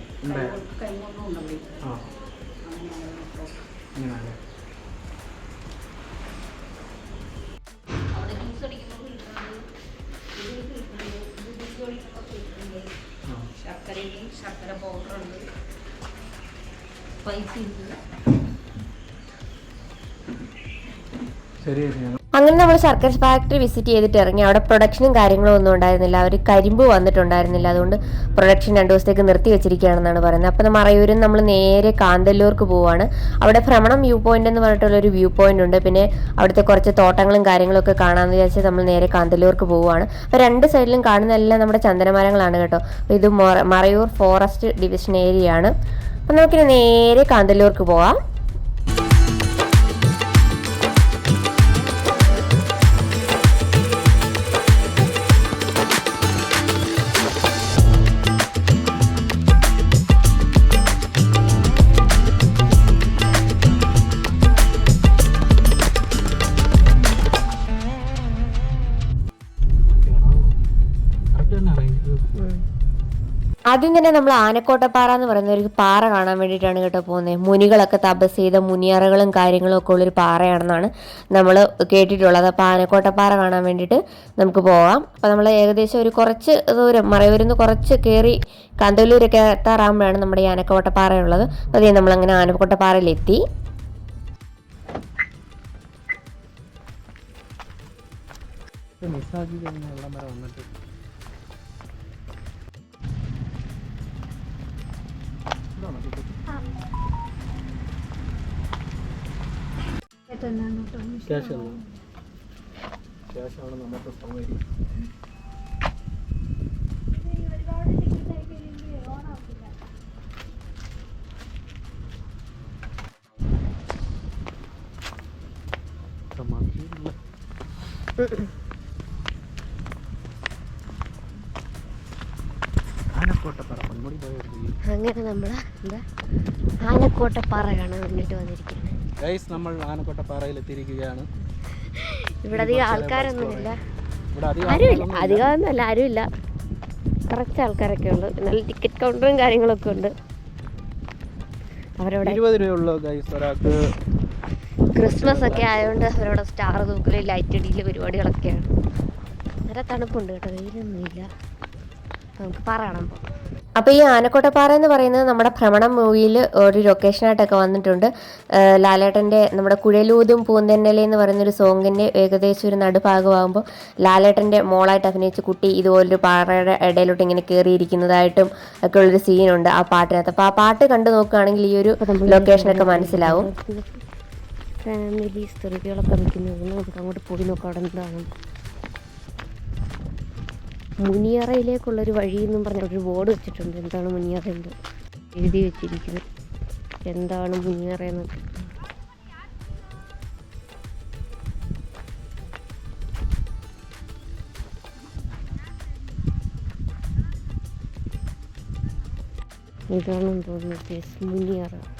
അവിടെ ജ്യൂസ് അടിക്കുമ്പോൾ. ശർക്കരയും ശർക്കര പൗഡറുണ്ട് സ്പൈസി ഉണ്ട്. ശരി. അങ്ങനെ നമ്മൾ ശർക്കര ഫാക്ടറി വിസിറ്റ് ചെയ്തിട്ട് ഇറങ്ങി. അവിടെ പ്രൊഡക്ഷനും കാര്യങ്ങളും ഒന്നും ഉണ്ടായിരുന്നില്ല. അവർ കരിമ്പ് വന്നിട്ടുണ്ടായിരുന്നില്ല. അതുകൊണ്ട് പ്രൊഡക്ഷൻ രണ്ട് ദിവസത്തേക്ക് നിർത്തി വെച്ചിരിക്കുകയാണെന്നാണ് പറയുന്നത്. അപ്പോൾ നമ്മൾ നമ്മൾ നേരെ കാന്തല്ലൂർക്ക് പോവുകയാണ് അവിടെ ഭ്രമണം വ്യൂ പോയിന്റ് എന്ന് പറഞ്ഞിട്ടുള്ള ഒരു വ്യൂ പോയിന്റ് ഉണ്ട്. പിന്നെ അവിടുത്തെ കുറച്ച് തോട്ടങ്ങളും കാര്യങ്ങളും ഒക്കെ കാണാമെന്ന് വിചാരിച്ച് നമ്മൾ നേരെ കാന്തല്ലൂർക്ക് പോവുകയാണ് അപ്പോൾ രണ്ട് സൈഡിലും കാണുന്നതെല്ലാം നമ്മുടെ ചന്ദനമരങ്ങളാണ് കേട്ടോ. ഇത് മറയൂർ ഫോറസ്റ്റ് ഡിവിഷൻ ഏരിയയാണ് ആണ്. അപ്പോൾ നമുക്കിനി നേരെ കാന്തല്ലൂർക്ക് പോവാം. ആദ്യം തന്നെ നമ്മൾ ആനക്കോട്ടപ്പാറ എന്ന് പറയുന്ന ഒരു പാറ കാണാൻ വേണ്ടിയിട്ടാണ് കേട്ടോ പോകുന്നത്. മുനികളൊക്കെ തപസ് ചെയ്ത മുനിയറകളും കാര്യങ്ങളും ഒക്കെ ഉള്ളൊരു പാറയാണെന്നാണ് നമ്മൾ കേട്ടിട്ടുള്ളത്. അപ്പോൾ ആനക്കോട്ടപ്പാറ കാണാൻ വേണ്ടിയിട്ട് നമുക്ക് പോകാം അപ്പോൾ നമ്മൾ ഏകദേശം ഒരു കുറച്ച് ദൂരം മറയൂരിൽ നിന്ന് കുറച്ച് കയറി കന്തല്ലൂരൊക്കെ എത്താറാകുമ്പോഴാണ് നമ്മുടെ ഈ ആനക്കോട്ടപ്പാറ ഉള്ളത് അപ്പോൾ അതേ നമ്മളങ്ങനെ ആനക്കോട്ടപ്പാറയിലെത്തി. മിസ്സാക്കി കഴിഞ്ഞാൽ വന്നിട്ട് ക്യാഷ് ക്യാഷാണ് നമുക്ക് സൗകര്യം അങ്ങനെ നമ്മൾ എന്താ ആനക്കോട്ടപ്പാറ കാണാൻ വേണ്ടിയിട്ട് വന്നിരിക്കുകയാണ് ഗൈസ് നമ്മൾ ആനക്കോട്ട പാറയിൽ എത്തിയിരിക്കുകയാണ് ഇവിടെ അധികം ആൾക്കാരൊന്നുമില്ല. ഇവിടെ അധികം ആരുമില്ല. ആരും ഇല്ല. അധികമൊന്നുമല്ല ആരുമില്ല. കുറച്ച് ആൾക്കാരൊക്കെ ഉണ്ട്. നല്ല ടിക്കറ്റ് കൗണ്ടറും കാര്യങ്ങളൊക്കെ ഉണ്ട്. അവരവിടെ ഇരുപത് രൂപയുള്ളൂ ഗൈസ് ഒരാൾക്ക്. ക്രിസ്മസ് ഒക്കെ ആയതുകൊണ്ട് അവരവിടെ സ്റ്റാർ തൂക്കലും ലൈറ്റ് അടിയിൽ പരിപാടികളൊക്കെയാണ്. നല്ല തണുപ്പുണ്ട് കേട്ടോ വെയിലൊന്നുമില്ല. നമുക്ക് പറയണം അപ്പോൾ ഈ ആനക്കോട്ടപ്പാറ എന്ന് പറയുന്നത് നമ്മുടെ ഭ്രമണം മൂവിയിൽ ഒരു ലൊക്കേഷൻ ആയിട്ടൊക്കെ വന്നിട്ടുണ്ട് ലാലേട്ടന്റെ നമ്മുടെ കുഴലൂതും പൂന്തന്നലെ എന്ന് പറയുന്നൊരു സോങ്ങിന്റെ ഏകദേശം ഒരു നടുഭാഗമാകുമ്പോൾ ലാലേട്ടന്റെ മോളായിട്ട് അഭിനയിച്ച കുട്ടി ഇതുപോലൊരു പാറയുടെ ഇടയിലോട്ട് ഇങ്ങനെ കയറിയിരിക്കുന്നതായിട്ടും ഒക്കെ ഉള്ളൊരു സീനുണ്ട് ആ പാട്ടിനകത്ത്. അപ്പോൾ ആ പാട്ട് കണ്ടു നോക്കുകയാണെങ്കിൽ ഈ ഒരു ലൊക്കേഷനൊക്കെ മനസ്സിലാവും. മുനിയറയിലേക്കുള്ളൊരു വഴി എന്നും പറഞ്ഞ ഒരു ബോർഡ് വെച്ചിട്ടുണ്ട്. എന്താണ് മുനിയറ എന്ന്? എഴുതി വെച്ചിരിക്കുന്നത്. എന്താണ് മുനിയറ എന്ന്? ഇതാണെന്ന് തോന്നുന്നത് yes, മുനിയറ.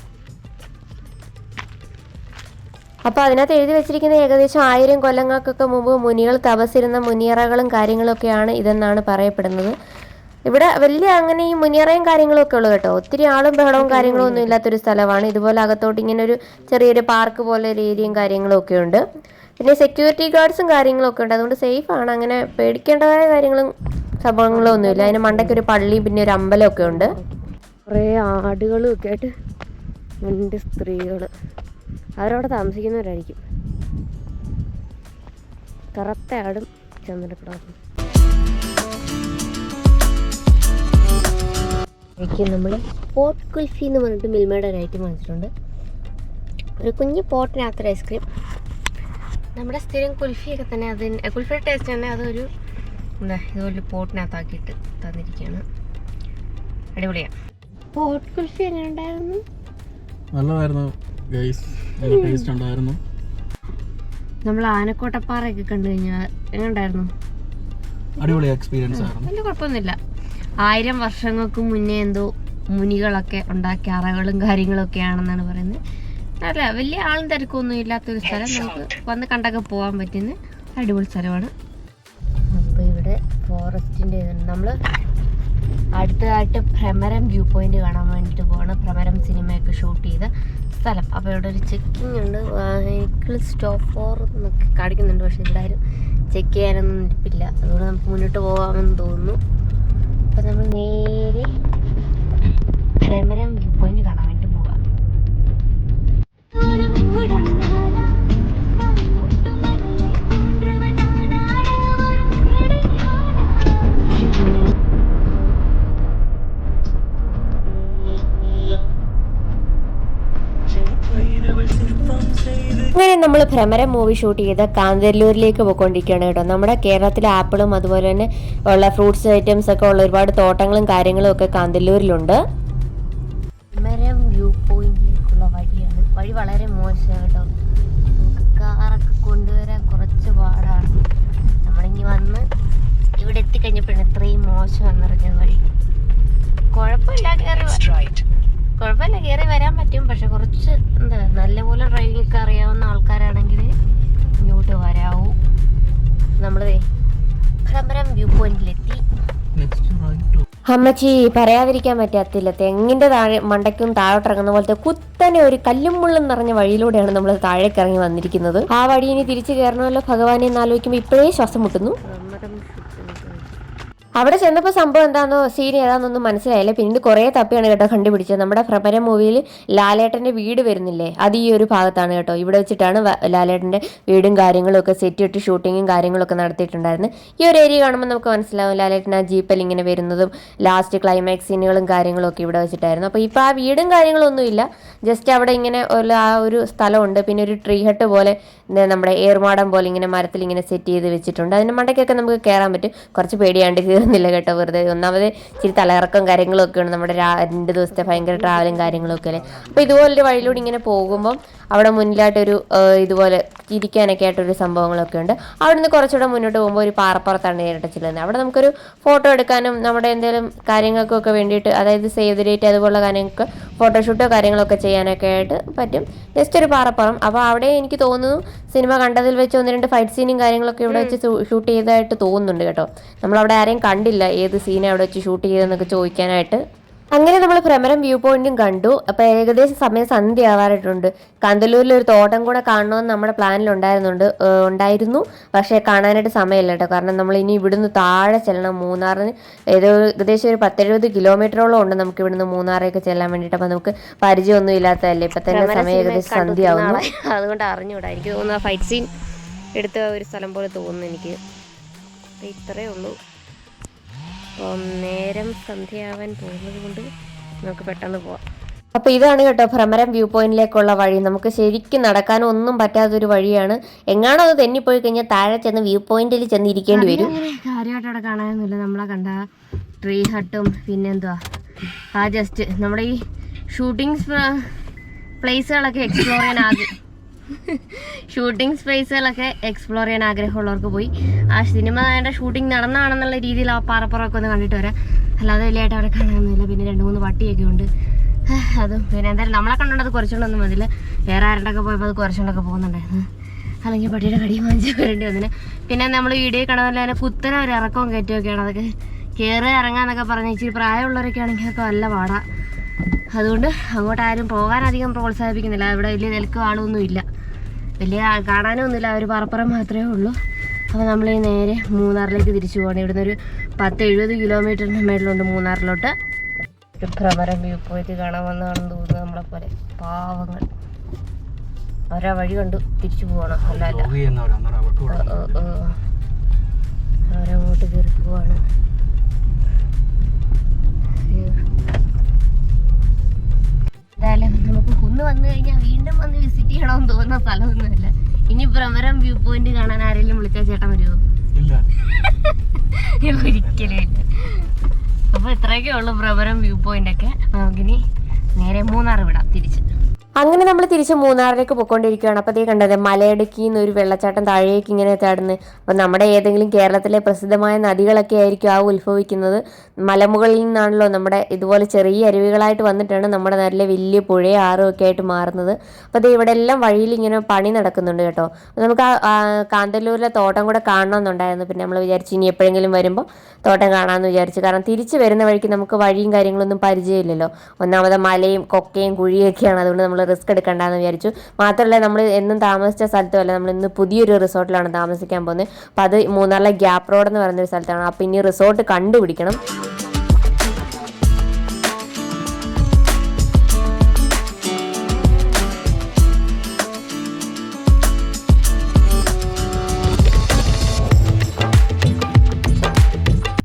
അപ്പോൾ അതിനകത്ത് എഴുതി വെച്ചിരിക്കുന്ന ഏകദേശം ആയിരം കൊല്ലങ്ങൾക്കൊക്കെ മുമ്പ് മുനികൾ തപസ്സിരുന്ന മുനിയറകളും കാര്യങ്ങളൊക്കെയാണ് ഇതെന്നാണ് പറയപ്പെടുന്നത്. ഇവിടെ വലിയ അങ്ങനെ ഈ മുനിയറയും കാര്യങ്ങളൊക്കെ ഉള്ളു കേട്ടോ. ഒത്തിരി ആളും ബഹളവും കാര്യങ്ങളും ഒന്നും ഇല്ലാത്തൊരു സ്ഥലമാണ്. ഇതുപോലെ അകത്തോട്ട് ഇങ്ങനെ ഒരു ചെറിയൊരു പാർക്ക് പോലെ ഒരു ഏരിയയും കാര്യങ്ങളും ഒക്കെ ഉണ്ട്. പിന്നെ സെക്യൂരിറ്റി ഗാർഡ്സും കാര്യങ്ങളൊക്കെ ഉണ്ട്. അതുകൊണ്ട് സേഫ് ആണ്. അങ്ങനെ പേടിക്കേണ്ടതായ കാര്യങ്ങളും സംഭവങ്ങളും ഒന്നുമില്ല അതിന് മണ്ടയ്ക്ക് ഒരു പള്ളിയും പിന്നെ ഒരു അമ്പലം ഒക്കെ ഉണ്ട്. കുറേ ആടുകളും ഒക്കെ ആയിട്ട് രണ്ട് സ്ത്രീകൾ അവരവിടെ താമസിക്കുന്നവരായിരിക്കും. കറുത്ത ആടും ചന്ദ്രക്കിടാവും നമ്മൾ പോട്ട് കുൽഫി എന്ന് പറഞ്ഞിട്ട് മിൽമയുടെ ഒരു ഐറ്റം വാങ്ങിച്ചിട്ടുണ്ട്. ഒരു കുഞ്ഞ് പോട്ടിനകത്തൊരു ഐസ്ക്രീം. നമ്മുടെ സ്ഥിരം കുൽഫിയൊക്കെ തന്നെ അതിന് കുൽഫിയുടെ ടേസ്റ്റ് തന്നെ അതൊരു എന്താ ഇതുപോലെ പോട്ടിനകത്താക്കിയിട്ട് തന്നിരിക്കുകയാണ്. അടിപൊളിയാണ്. പോട്ട് കുൽഫി എങ്ങനെ ഉണ്ടായിരുന്നു? നല്ലതായിരുന്നു. ടേസ്റ്റ് ഉണ്ടായിരുന്നു. നമ്മൾ ആനക്കോട്ടപ്പാറയൊക്കെ കണ്ടു കഴിഞ്ഞാൽ എങ്ങനെ ഉണ്ടായിരുന്നു? അടിപൊളി എക്സ്പീരിയൻസ് ആയിരുന്നു. വലിയ കുഴപ്പമൊന്നുമില്ല. ആയിരം വർഷങ്ങൾക്ക് മുന്നേ എന്തോ മുനികളൊക്കെ ഉണ്ടാക്കിയ അറകളും കാര്യങ്ങളും ഒക്കെ ആണെന്നാണ് പറയുന്നത്. അല്ല വലിയ ആളും തിരക്കൊന്നും ഇല്ലാത്തൊരു സ്ഥലം. നമുക്ക് വന്ന് കണ്ടൊക്കെ പോകാൻ പറ്റുന്ന അടിപൊളി സ്ഥലമാണ്. അപ്പോൾ ഇവിടെ ഫോറസ്റ്റിന്റെ ഇതുണ്ട് നമ്മൾ അടുത്തതായിട്ട് ഭ്രമരം വ്യൂ പോയിന്റ് കാണാൻ വേണ്ടിയിട്ട് പോവാണ്. ഭ്രമരം സിനിമയൊക്കെ ഷൂട്ട് ചെയ്ത സ്ഥലം. അപ്പോൾ ഇവിടെ ഒരു ചെക്കിംഗ് ഉണ്ട് വെഹിക്കിൾ സ്റ്റോപ്പ് ഫോർ എന്നൊക്കെ കാണിക്കുന്നുണ്ട്. പക്ഷേ ഇവിടെ ആരും ചെക്ക് ചെയ്യാനൊന്നും നിൽപ്പില്ല. അതുകൊണ്ട് നമുക്ക് മുന്നോട്ട് പോകാമെന്ന് തോന്നുന്നു. അപ്പോൾ നമ്മൾ നേരെ ഭ്രമരം വ്യൂ പോയിന്റ് കാണാൻ വേണ്ടി പോകാം അങ്ങനെ നമ്മൾ ഭ്രമരം മൂവി ഷൂട്ട് ചെയ്ത കാന്തല്ലൂരിലേക്ക് പോയിക്കൊണ്ടിരിക്കുകയാണ് കേട്ടോ. നമ്മുടെ കേരളത്തിലെ ആപ്പിളും അതുപോലെ തന്നെ ഉള്ള ഫ്രൂട്ട്സ് ഐറ്റംസ് ഒക്കെ ഉള്ള ഒരുപാട് തോട്ടങ്ങളും കാര്യങ്ങളും ഒക്കെ കാന്തല്ലൂരിലുണ്ട്. ഭ്രമരം വ്യൂ പോയിന്റിലേക്കുള്ള വഴിയാണ്. വഴി വളരെ മോശമാണ് കേട്ടോ. കാറൊക്കെ കൊണ്ടുവരാൻ കുറച്ച് പാടാണ്. നമ്മളിങ്ങി വന്ന് ഇവിടെ എത്തിക്കഴിഞ്ഞപ്പോഴാണ് ഇത്രയും മോശം എന്നറിഞ്ഞത് വഴി. കുഴപ്പമില്ല കയറി കുഴപ്പമില്ല കയറി വരാൻ പറ്റും. പക്ഷെ കുറച്ച് എന്താ നല്ലപോലെ ഡ്രൈവിംഗ് ഒക്കെ അറിയാവുന്ന അമ്മച്ചി പറയാതിരിക്കാൻ പറ്റാത്തില്ല. തെങ്ങിന്റെ താഴെ മണ്ടയ്ക്കും താഴോട്ടിറങ്ങുന്ന പോലത്തെ കുത്തനെ ഒരു കല്ലും മുള്ളും നിറഞ്ഞ വഴിയിലൂടെയാണ് നമ്മൾ താഴേക്ക് ഇറങ്ങി വന്നിരിക്കുന്നത്. ആ വഴി ഇനി തിരിച്ചു കയറണമല്ലോ ഭഗവാനെ എന്ന് ആലോചിക്കുമ്പോൾ ഇപ്പോഴേ ശ്വാസം മുട്ടുന്നു. അവിടെ ചെന്നപ്പോൾ സംഭവം എന്താണെന്നോ സീൻ ഏതാണെന്നൊന്നും മനസ്സിലായില്ല. പിന്നീട് കുറേ തപ്പിയാണ് കേട്ടോ കണ്ടുപിടിച്ചത്. നമ്മുടെ പ്രപര മൂവിയിൽ ലാലേട്ടന്റെ വീട് വരുന്നില്ലേ? അത് ഈ ഒരു ഭാഗത്താണ് കേട്ടോ. ഇവിടെ വെച്ചിട്ടാണ് ലാലേട്ടന്റെ വീടും കാര്യങ്ങളൊക്കെ സെറ്റ് ഇട്ട് ഷൂട്ടിങ്ങും കാര്യങ്ങളൊക്കെ നടത്തിയിട്ടുണ്ടായിരുന്നത്. ഈ ഒരു ഏരിയ കാണുമ്പോൾ നമുക്ക് മനസ്സിലാവും ലാലേട്ടൻ ആ ജീപ്പൽ ഇങ്ങനെ വരുന്നതും ലാസ്റ്റ് ക്ലൈമാക്സ് സീനുകളും കാര്യങ്ങളും ഒക്കെ ഇവിടെ വെച്ചിട്ടായിരുന്നു. അപ്പോൾ ഇപ്പോൾ ആ വീടും കാര്യങ്ങളൊന്നുമില്ല ജസ്റ്റ് അവിടെ ഇങ്ങനെ ഒരു ആ ഒരു സ്ഥലമുണ്ട്. പിന്നെ ഒരു ട്രീ ഹട്ട് പോലെ നമ്മുടെ ഏർമാടം പോലെ ഇങ്ങനെ മരത്തിൽ ഇങ്ങനെ സെറ്റ് ചെയ്ത് വെച്ചിട്ടുണ്ട്. അതിന്റെ മണ്ടയ്ക്കൊക്കെ നമുക്ക് കയറാൻ പറ്റും. കുറച്ച് പേടിയാണ്ട് കയറുന്നില്ല കേട്ടോ വെറുതെ. ഒന്നാമത് ഇച്ചിരി തലകറക്കം കാര്യങ്ങളൊക്കെയാണ് നമ്മുടെ രണ്ട് ദിവസത്തെ ഭയങ്കര ട്രാവലും കാര്യങ്ങളൊക്കെ അല്ലേ? അപ്പോൾ ഇതുപോലൊരു വഴിയിലൂടെ ഇങ്ങനെ പോകുമ്പം അവിടെ മുന്നിലായിട്ടൊരു ഇതുപോലെ ഇരിക്കാനൊക്കെ ആയിട്ടൊരു സംഭവങ്ങളൊക്കെ ഉണ്ട്. അവിടെ നിന്ന് കുറച്ചുകൂടെ മുന്നോട്ട് പോകുമ്പോൾ ഒരു പാറപ്പുറത്താണ് നേരിട്ട് ചെല്ലുന്നത്. അവിടെ നമുക്കൊരു ഫോട്ടോ എടുക്കാനും നമ്മുടെ എന്തെങ്കിലും കാര്യങ്ങൾക്കൊക്കെ വേണ്ടിയിട്ട് അതായത് സേവ് ദ ഡേറ്റ് അതുപോലുള്ള കാര്യങ്ങൾക്ക് ഫോട്ടോഷൂട്ടോ കാര്യങ്ങളൊക്കെ ചെയ്യാനൊക്കെ ആയിട്ട് പറ്റും. ജസ്റ്റ് ഒരു പാറപ്പുറം. അപ്പോൾ അവിടെ എനിക്ക് തോന്നുന്നു സിനിമ കണ്ടതിൽ വെച്ച് ഒന്ന് രണ്ട് ഫൈറ്റ് സീനും കാര്യങ്ങളൊക്കെ ഇവിടെ വെച്ച് ഷൂട്ട് ചെയ്തതായിട്ട് തോന്നുന്നുണ്ട് കേട്ടോ. നമ്മളവിടെ ആരെയും കണ്ടില്ല ഏത് സീനെ അവിടെ വെച്ച് ഷൂട്ട് ചെയ്തതെന്നൊക്കെ ചോദിക്കാനായിട്ട്. അങ്ങനെ നമ്മൾ ഭ്രമരം വ്യൂ പോയിന്റും കണ്ടു. അപ്പോൾ ഏകദേശം സമയം സന്ധ്യ ആവാറായിട്ടുണ്ട് കാന്തല്ലൂരിൽ ഒരു തോട്ടം കൂടെ കാണണമെന്ന് നമ്മുടെ പ്ലാനിൽ ഉണ്ടായിരുന്നുണ്ട്. ഉണ്ടായിരുന്നു. പക്ഷേ കാണാനായിട്ട് സമയമില്ല കേട്ടോ കാരണം നമ്മൾ ഇനി ഇവിടുന്ന് താഴെ ചെല്ലണം. മൂന്നാറിന് ഏതോ ഏകദേശം ഒരു പത്തെഴുപത് കിലോമീറ്ററോളം ഉണ്ട് നമുക്ക് ഇവിടുന്ന് മൂന്നാറേക്ക് ചെല്ലാൻ വേണ്ടിയിട്ട്. അപ്പോൾ നമുക്ക് പരിചയമൊന്നും ഇല്ലാത്തതല്ലേ? ഇപ്പം തന്നെ സമയം ഏകദേശം സന്ധ്യ ആവുന്നു അതുകൊണ്ട് അറിഞ്ഞൂടാ എനിക്ക് തോന്നുന്നു ആ ഫൈറ്റ് സീൻ എടുത്ത ഒരു സ്ഥലം പോലെ തോന്നുന്നു എനിക്ക്. ഇത്രയേ ഉള്ളൂ. അപ്പം നേരം സന്ധ്യയാവാൻ പോകുന്നത് കൊണ്ട് നമുക്ക് പെട്ടെന്ന് പോവാം. അപ്പോൾ ഇതാണ് കേട്ടോ ഭ്രമരം വ്യൂ പോയിന്റിലേക്കുള്ള വഴി. നമുക്ക് ശരിക്കും നടക്കാനും ഒന്നും പറ്റാത്തൊരു വഴിയാണ്. എങ്ങാണോ അത് തെന്നിപ്പോയി കഴിഞ്ഞാൽ താഴെ ചെന്ന് വ്യൂ പോയിന്റിൽ ചെന്ന് ഇരിക്കേണ്ടി വരും കാര്യമായിട്ട് അവിടെ കാണാനൊന്നുമില്ല. നമ്മളെ കണ്ട ട്രീ ഹട്ടും പിന്നെന്തുവാ? ആ ജസ്റ്റ് നമ്മുടെ ഈ ഷൂട്ടിംഗ് പ്ലേസുകളൊക്കെ എക്സ്പ്ലോർ ചെയ്യാൻ ആഗ്രഹം ഷൂട്ടിംഗ് സ്പേസുകളൊക്കെ എക്സ്പ്ലോർ ചെയ്യാൻ ആഗ്രഹമുള്ളവർക്ക് പോയി. ആ സിനിമ അതിന്റെ ഷൂട്ടിംഗ് നടന്നാണെന്നുള്ള രീതിയിൽ ആ പാറപ്പുറമൊക്കെ ഒന്ന് കണ്ടിട്ട് വരാം. അല്ലാതെ വലിയതായിട്ട് അവിടെ കാണാനൊന്നുമില്ല. പിന്നെ രണ്ട് മൂന്ന് പട്ടിയൊക്കെ ഉണ്ട്. അതും. പിന്നെ എന്തായാലും നമ്മളെ കണ്ടോണ്ട് അത് കുറച്ചുകൊണ്ടൊന്നും മതില്ല വേറെ ആരുടെയൊക്കെ പോയപ്പോൾ അത് കുറച്ചുകൊണ്ടൊക്കെ പോകുന്നുണ്ടായിരുന്നു. അല്ലെങ്കിൽ പട്ടിയുടെ കടി വാങ്ങിച്ച് വരേണ്ടി വന്നിന്. പിന്നെ നമ്മൾ വീഡിയോ കാണാൻ തന്നെ കുത്തന ഒരു ഇറക്കവും കയറ്റുമൊക്കെയാണ് അതൊക്കെ കയറി ഇറങ്ങാന്നൊക്കെ പറഞ്ഞ് ഇച്ചിരി പ്രായമുള്ളവരൊക്കെ ആണെങ്കിൽ അതൊക്കെ നല്ല പാടാ. അതുകൊണ്ട് അങ്ങോട്ട് ആരും പോകാൻ അധികം പ്രോത്സാഹിപ്പിക്കുന്നില്ല. ഇവിടെ വലിയ നിലയ്ക്ക് ആളൊന്നും ഇല്ല വലിയ കാണാനൊന്നുമില്ല ഒരു പറപ്പുറം മാത്രമേ ഉള്ളൂ. അപ്പോൾ നമ്മൾ ഈ നേരെ മൂന്നാറിലേക്ക് തിരിച്ചു പോകണം. ഇവിടുന്ന് ഒരു പത്ത് എഴുപത് കിലോമീറ്ററിന്റെ മേളിലുണ്ട് മൂന്നാറിലോട്ട്. ഒരു ഭ്രമരം വ്യൂ പോയിട്ട് കാണാൻ വന്നതാണെന്ന് തോന്നുന്നു നമ്മളെ പോലെ. പാവങ്ങൾ. അവരാ വഴി കണ്ടു തിരിച്ചു പോകണം. അല്ല. അവരങ്ങോട്ട് കയറി പോവാണ്. എന്തായാലും നമുക്ക് കുന്ന് വന്നു കഴിഞ്ഞാൽ വീണ്ടും വന്ന് വിസിറ്റ് ചെയ്യണമെന്ന് തോന്നുന്ന സ്ഥലമൊന്നുമല്ല. ഇനി ഭ്രമരം വ്യൂ പോയിന്റ് കാണാൻ ആരെങ്കിലും വിളിച്ചാൽ ചേട്ടൻ വരുമോ ഒരിക്കലും ഇല്ല. അപ്പൊ ഇത്രയൊക്കെ ഉള്ളു ഭ്രമരം വ്യൂ പോയിന്റ് ഒക്കെ. നമുക്കിനി നേരെ മൂന്നാർ വിടാം തിരിച്ച്. അങ്ങനെ നമ്മൾ തിരിച്ച് മൂന്നാറിലേക്ക് പോയിക്കൊണ്ടിരിക്കുകയാണ്. അപ്പോൾ അതേ കണ്ടത് മലയിടുക്കിൽ നിന്ന് ഒരു വെള്ളച്ചാട്ടം താഴേക്ക് ഇങ്ങനെ ചാടുന്നത് അപ്പോൾ നമ്മുടെ ഏതെങ്കിലും കേരളത്തിലെ പ്രസിദ്ധമായ നദികളൊക്കെ ആയിരിക്കും ആ ഉത്ഭവിക്കുന്നത്. മലമുകളിൽ നിന്നാണല്ലോ നമ്മുടെ ഇതുപോലെ ചെറിയ അരുവികളായിട്ട് വന്നിട്ടാണ് നമ്മുടെ നല്ല വലിയ പുഴയും ആറും ഒക്കെ ആയിട്ട് മാറുന്നത്. അപ്പോൾ അത് ഇവിടെ എല്ലാം വഴിയിൽ ഇങ്ങനെ പണി നടക്കുന്നുണ്ട് കേട്ടോ. നമുക്ക് ആ, കാന്തല്ലൂരിലെ തോട്ടം കൂടെ കാണണമെന്നുണ്ടായിരുന്നു പിന്നെ നമ്മൾ വിചാരിച്ചു ഇനി എപ്പോഴെങ്കിലും വരുമ്പോൾ തോട്ടം കാണാമെന്ന് വിചാരിച്ചു. കാരണം തിരിച്ച് വരുന്ന വഴിക്ക് നമുക്ക് വഴിയും കാര്യങ്ങളൊന്നും പരിചയമില്ലല്ലോ. ഒന്നാമത് മലയും കൊക്കയും കുഴിയൊക്കെയാണ്. അതുകൊണ്ട് നമ്മൾ റിസ്ക് എടുക്കണ്ടെന്ന് വിചാരിച്ചു. മാത്രമല്ല നമ്മൾ എന്നും താമസിച്ച സ്ഥലത്തുമല്ല നമ്മൾ ഇന്ന് പുതിയൊരു റിസോർട്ടിലാണ് താമസിക്കാൻ പോകുന്നത്. അപ്പോൾ അത് മൂന്നാറിലെ ഗ്യാപ്പ് റോഡ് എന്ന് പറയുന്ന ഒരു സ്ഥലത്താണ്. അപ്പോൾ ഇനി റിസോർട്ട് കണ്ടുപിടിക്കണം.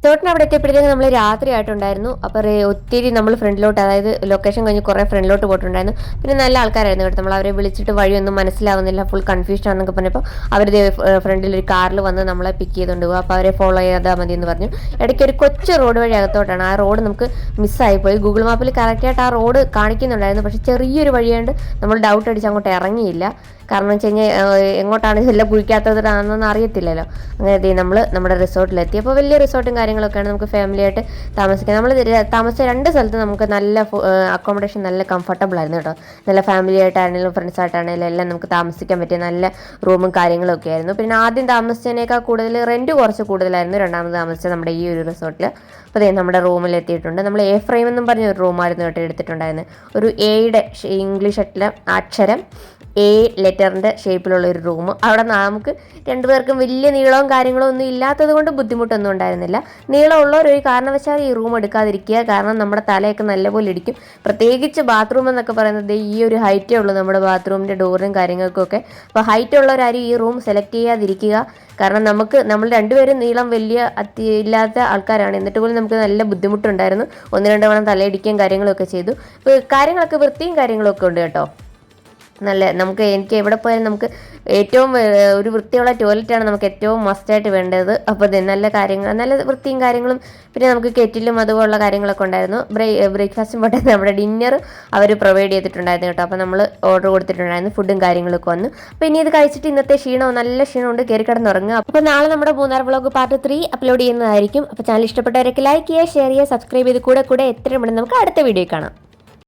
റിസോർട്ടിന് അവിടെ എത്തിയപ്പോഴത്തേക്ക് നമ്മൾ രാത്രി ആയിട്ടുണ്ടായിരുന്നു അപ്പോൾ ഒത്തിരി നമ്മൾ ഫ്രണ്ടിലോട്ട് അതായത് ലൊക്കേഷൻ കഴിഞ്ഞ് കുറേ ഫ്രണ്ടിലോട്ട് പോയിട്ടുണ്ടായിരുന്നു. പിന്നെ നല്ല ആൾക്കാരായിരുന്നു കേട്ടോ. നമ്മൾ അവരെ വിളിച്ചിട്ട് വഴിയൊന്നും മനസ്സിലാവുന്നില്ല. ഫുൾ കൺഫ്യൂഷൻ ആണെന്നൊക്കെ പറഞ്ഞപ്പോൾ അവർ ഫ്രണ്ടിൽ ഒരു കാറിൽ വന്ന് നമ്മളെ പിക്ക് ചെയ്തുകൊണ്ട് പോകും അപ്പോൾ അവരെ ഫോളോ ചെയ്താൽ മതി എന്ന് പറഞ്ഞു. ഇടയ്ക്ക് ഒരു കൊച്ചു റോഡ് വഴി അകത്തോട്ടാണ്. ആ റോഡ് നമുക്ക് മിസ്സായി പോയി. ഗൂഗിൾ മാപ്പിൽ കറക്റ്റായിട്ട് ആ റോഡ് കാണിക്കുന്നുണ്ടായിരുന്നു. പക്ഷേ ചെറിയൊരു വഴിയാണ്ട് നമ്മൾ ഡൗട്ട് അടിച്ച് അങ്ങോട്ട് ഇറങ്ങിയില്ല. കാരണം വെച്ച് കഴിഞ്ഞാൽ എങ്ങോട്ടാണ് ഇതെല്ലാം കുഴിക്കാത്തതാണെന്നൊന്നും അറിയത്തില്ലല്ലോ. അങ്ങനെ നമ്മൾ നമ്മുടെ റിസോർട്ടിലെത്തി. അപ്പോൾ വലിയ റിസോർട്ടും കാര്യങ്ങളൊക്കെയാണ് നമുക്ക് ഫാമിലി ആയിട്ട് താമസിക്കാൻ. നമ്മൾ താമസിച്ച രണ്ട് സ്ഥലത്ത് നമുക്ക് നല്ല അക്കോമഡേഷൻ നല്ല കംഫർട്ടബിൾ ആയിരുന്നു കേട്ടോ. നല്ല ഫാമിലി ആയിട്ടാണെങ്കിലും ഫ്രണ്ട്സ് ആയിട്ടാണെങ്കിലും എല്ലാം നമുക്ക് താമസിക്കാൻ പറ്റിയ നല്ല റൂമും കാര്യങ്ങളൊക്കെ ആയിരുന്നു. പിന്നെ ആദ്യം താമസിച്ചതിനേക്കാൾ കൂടുതൽ റെന്റ് കുറച്ച് കൂടുതലായിരുന്നു. രണ്ടാമത് താമസിച്ചത് നമ്മുടെ ഈ ഒരു റിസോർട്ടിൽ അപ്പോൾ അതേ നമ്മുടെ റൂമിൽ എത്തിയിട്ടുണ്ട്. നമ്മൾ എ ഫ്രെയിം എന്നും പറഞ്ഞ ഒരു റൂമായിരുന്നു കേട്ടോ എടുത്തിട്ടുണ്ടായിരുന്നത്. ഒരു എയുടെ ഇംഗ്ലീഷ് അക്ഷരം എ ലെറ്ററിന്റെ ഷേപ്പിലുള്ള ഒരു റൂം. അവിടെ നമുക്ക് രണ്ടുപേർക്കും വലിയ നീളവും കാര്യങ്ങളും ഒന്നും ഇല്ലാത്തത് കൊണ്ട് ബുദ്ധിമുട്ടൊന്നും ഉണ്ടായിരുന്നില്ല. നീളമുള്ളവർ ഒരു കാരണവശാൽ ഈ റൂം എടുക്കാതിരിക്കുക. കാരണം നമ്മുടെ തലയൊക്കെ നല്ലപോലെ ഇടിക്കും. പ്രത്യേകിച്ച് ബാത്റൂം എന്നൊക്കെ പറയുന്നത് ഈ ഒരു ഹൈറ്റേ ഉള്ളൂ നമ്മുടെ ബാത്റൂമിന്റെ ഡോറിനും കാര്യങ്ങൾക്കൊക്കെ. അപ്പോൾ ഹൈറ്റ് ഉള്ളവരാരും ഈ റൂം സെലക്ട് ചെയ്യാതിരിക്കുക. കാരണം നമുക്ക് നമ്മൾ രണ്ടുപേരും നീളം വലിയ അത്തി ഇല്ലാത്ത ആൾക്കാരാണ്. എന്നിട്ട് പോലും നമുക്ക് നല്ല ബുദ്ധിമുട്ടുണ്ടായിരുന്നു. ഒന്ന് രണ്ട് തലയിടിക്കുകയും കാര്യങ്ങളൊക്കെ ചെയ്തു. കാര്യങ്ങളൊക്കെ വൃത്തിയും കാര്യങ്ങളൊക്കെ ഉണ്ട് കേട്ടോ. നല്ല നമുക്ക് എനിക്ക് എവിടെ പോയാലും നമുക്ക് ഏറ്റവും ഒരു വൃത്തിയുള്ള ടോയ്ലറ്റാണ് നമുക്ക് ഏറ്റവും മസ്റ്റായിട്ട് വേണ്ടത്. അപ്പോൾ നല്ല കാര്യങ്ങൾ നല്ല വൃത്തിയും കാര്യങ്ങളും പിന്നെ നമുക്ക് കെറ്റിലും അതുപോലുള്ള കാര്യങ്ങളൊക്കെ ഉണ്ടായിരുന്നു. ബ്രേ ബ്രേക്ക്ഫാസ്റ്റും പോട്ടെ നമ്മുടെ ഡിന്നർ അവർ പ്രൊവൈഡ് ചെയ്തിട്ടുണ്ടായിരുന്നു കേട്ടോ. അപ്പോൾ നമ്മൾ ഓർഡർ കൊടുത്തിട്ടുണ്ടായിരുന്നു ഫുഡും കാര്യങ്ങളൊക്കെ വന്നു. അപ്പോൾ ഇനി ഇത് കഴിച്ചിട്ട് ഇന്നത്തെ ക്ഷീണവും നല്ല ക്ഷീണമുണ്ട് കയറി കിടന്നുറങ്ങുക അപ്പോൾ നാളെ നമ്മുടെ Munnar vlog part three upload ചെയ്യുന്നതായിരിക്കും. അപ്പോൾ ചാനൽ ഇഷ്ടപ്പെട്ടവരൊക്കെ ലൈക്ക് ചെയ്യുക ഷെയർ ചെയ്യുക സബ്സ്ക്രൈബ് ചെയ്ത് കൂടെ കൂടെ പെട്ടെന്ന് നമുക്ക് അടുത്ത വീഡിയോ കാണാം.